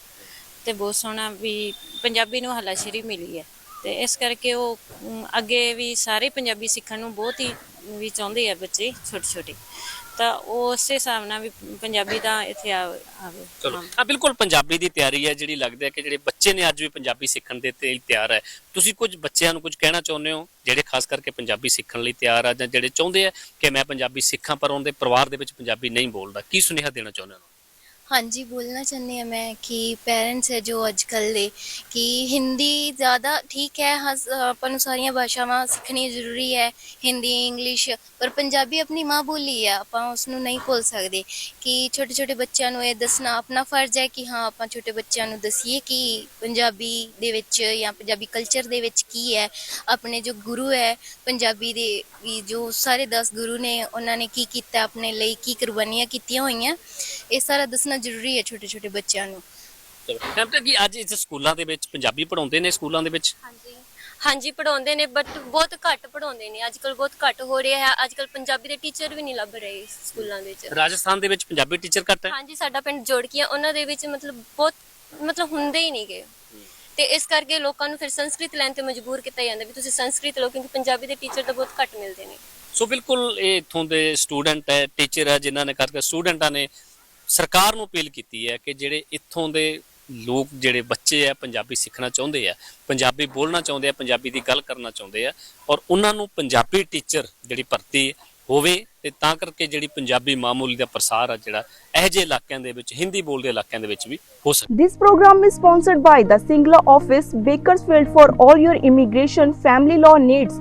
ਤੇ ਬਹੁਤ ਸੋਹਣਾ ਵੀ ਪੰਜਾਬੀ ਨੂੰ ਹੱਲਾਸ਼ੇਰੀ ਮਿਲੀ ਹੈ। ਤੇ ਇਸ ਕਰਕੇ ਉਹ ਅੱਗੇ ਵੀ ਸਾਰੇ ਪੰਜਾਬੀ ਸਿੱਖਣ ਨੂੰ ਬਹੁਤ ਹੀ, ਵੀ ਚਾਹੁੰਦੇ ਆ ਬੱਚੇ ਛੋਟੇ ਛੋਟੇ ਤਾਂ ਉਹ ਉਸੇ ਹਿਸਾਬ ਨਾਲ ਵੀ ਪੰਜਾਬੀ ਦਾ ਇੱਥੇ ਆ- ਆਵੇ। ਚਲੋ। ਆ ਬਿਲਕੁਲ ਪੰਜਾਬੀ ਦੀ ਤਿਆਰੀ ਹੈ ਜਿਹੜੀ ਲੱਗਦਾ ਹੈ ਕਿ ਜਿਹੜੇ ਬੱਚੇ ਨੇ ਅੱਜ ਵੀ ਪੰਜਾਬੀ ਸਿੱਖਣ ਦੇ ਤੇ ਤਿਆਰ ਹੈ। ਤੁਸੀਂ ਕੁਝ ਬੱਚਿਆਂ ਨੂੰ ਕੁਝ ਕਹਿਣਾ ਚਾਹੁੰਦੇ ਹੋ ਜਿਹੜੇ ਖਾਸ ਕਰਕੇ ਪੰਜਾਬੀ ਸਿੱਖਣ ਲਈ ਤਿਆਰ ਆ ਜਾਂ ਜਿਹੜੇ ਚਾਹੁੰਦੇ ਆ ਕਿ ਮੈਂ ਪੰਜਾਬੀ ਸਿੱਖਾਂ ਪਰ ਉਹਦੇ ਪਰਿਵਾਰ ਦੇ ਵਿੱਚ ਪੰਜਾਬੀ ਨਹੀਂ ਬੋਲਦਾ? ਕੀ ਸੁਨੇਹਾ ਦੇਣਾ ਚਾਹੁੰਦੇ ਹੋ ਹਾਂਜੀ, ਬੋਲਣਾ ਚਾਹੁੰਦੀ ਹਾਂ ਮੈਂ ਕਿ ਪੇਰੈਂਟਸ ਹੈ ਜੋ ਅੱਜ ਕੱਲ੍ਹ ਦੇ, ਕਿ ਹਿੰਦੀ ਜ਼ਿਆਦਾ ਠੀਕ ਹੈ, ਹਸ- ਆਪਾਂ ਨੂੰ ਸਾਰੀਆਂ ਭਾਸ਼ਾਵਾਂ ਸਿੱਖਣੀ ਜ਼ਰੂਰੀ ਹੈ, ਹਿੰਦੀ, ਇੰਗਲਿਸ਼, ਪਰ ਪੰਜਾਬੀ ਆਪਣੀ ਮਾਂ ਬੋਲੀ ਹੈ, ਆਪਾਂ ਉਸਨੂੰ ਨਹੀਂ ਭੁੱਲ ਸਕਦੇ ਕਿ ਛੋਟੇ ਛੋਟੇ ਬੱਚਿਆਂ ਨੂੰ ਇਹ ਦੱਸਣਾ ਆਪਣਾ ਫਰਜ਼ ਹੈ ਕਿ ਹਾਂ, ਆਪਾਂ ਛੋਟੇ ਬੱਚਿਆਂ ਨੂੰ ਦੱਸੀਏ ਕਿ ਪੰਜਾਬੀ ਦੇ ਵਿੱਚ ਜਾਂ ਪੰਜਾਬੀ ਕਲਚਰ ਦੇ ਵਿੱਚ ਕੀ ਹੈ, ਆਪਣੇ ਜੋ ਗੁਰੂ ਹੈ, ਪੰਜਾਬੀ ਦੇ ਵੀ ਜੋ ਸਾਰੇ 10 ਗੁਰੂ ਨੇ, ਉਹਨਾਂ ਨੇ ਕੀ ਕੀਤਾ, ਆਪਣੇ ਲਈ ਕੀ ਕੁਰਬਾਨੀਆਂ ਕੀਤੀਆਂ ਹੋਈਆਂ। ਇਹ ਸਾਰਾ ਦੱਸਣਾ ਜ਼ਰੂਰੀ ਹੈ ਛੋਟੇ ਛੋਟੇ ਬੱਚਿਆਂ ਨੂੰ। ਚਲੋ। ਕਹਿੰਦੇ ਕਿ ਅੱਜ ਇਸ ਸਕੂਲਾਂ ਦੇ ਵਿੱਚ ਪੰਜਾਬੀ ਪੜਾਉਂਦੇ ਨੇ ਸਕੂਲਾਂ ਦੇ ਵਿੱਚ? ਹਾਂਜੀ। ਹਾਂਜੀ ਪੜਾਉਂਦੇ ਨੇ ਬਟ ਬਹੁਤ ਘੱਟ ਪੜਾਉਂਦੇ ਨੇ। ਅੱਜਕੱਲ ਬਹੁਤ ਘੱਟ ਹੋ ਰਿਹਾ ਹੈ। ਅੱਜਕੱਲ ਪੰਜਾਬੀ ਦੇ ਟੀਚਰ ਵੀ ਨਹੀਂ ਲੱਭ ਰਹੇ ਸਕੂਲਾਂ ਵਿੱਚ। ਰਾਜਸਥਾਨ ਦੇ ਵਿੱਚ ਪੰਜਾਬੀ ਟੀਚਰ ਘੱਟ ਹੈ? ਹਾਂਜੀ ਸਾਡਾ ਪਿੰਡ ਜੋੜਕੀਆਂ ਉਹਨਾਂ ਦੇ ਵਿੱਚ ਮਤਲਬ ਬਹੁਤ ਮਤਲਬ ਹੁੰਦੇ ਹੀ ਨਹੀਂਗੇ। ਤੇ ਇਸ ਕਰਕੇ ਲੋਕਾਂ ਨੂੰ ਫਿਰ ਸੰਸਕ੍ਰਿਤ ਲੈਣ ਤੇ ਮਜਬੂਰ ਕੀਤਾ ਜਾਂਦਾ ਵੀ ਤੁਸੀਂ ਸੰਸਕ੍ਰਿਤ ਲਓ ਕਿਉਂਕਿ ਪੰਜਾਬੀ ਦੇ ਟੀਚਰ ਤਾਂ ਬਹੁਤ ਘੱਟ ਮਿਲਦੇ ਨੇ। ਸੋ ਬਿਲਕੁਲ ਇਹ ਇਥੋਂ ਦੇ ਸਟੂਡੈਂਟ ਹੈ ਟੀਚਰ ਹੈ ਜਿਨ੍ਹਾਂ ਨੇ ਕਰਕੇ ਸਟੂਡੈਂਟਾਂ ਨੇ ਸਰਕਾਰ ਨੂੰ ਅਪੀਲ ਕੀਤੀ ਹੈ ਕਿ ਜਿਹੜੇ ਇੱਥੋਂ ਦੇ ਲੋਕ ਜਿਹੜੇ ਬੱਚੇ ਆ ਪੰਜਾਬੀ ਸਿੱਖਣਾ ਚਾਹੁੰਦੇ ਆ ਪੰਜਾਬੀ ਬੋਲਣਾ ਚਾਹੁੰਦੇ ਆ ਪੰਜਾਬੀ ਦੀ ਗੱਲ ਕਰਨਾ ਚਾਹੁੰਦੇ ਆ ਔਰ ਉਹਨਾਂ ਨੂੰ ਪੰਜਾਬੀ ਟੀਚਰ ਜਿਹੜੀ ਭਰਤੀ ਹੋਵੇ ਤੇ ਤਾਂ ਕਰਕੇ ਜਿਹੜੀ ਪੰਜਾਬੀ ਮਾਮੂਲੀ ਦਾ ਪ੍ਰਸਾਰ ਆ ਜਿਹੜਾ ਇਹ ਜਿਹੇ ਇਲਾਕਿਆਂ ਦੇ ਵਿੱਚ ਹਿੰਦੀ ਬੋਲਦੇ ਇਲਾਕਿਆਂ ਦੇ ਵਿੱਚ ਵੀ ਹੋ ਸਕੇ This program is sponsored by the Singla office, Bakersfield for all your immigration family law needs.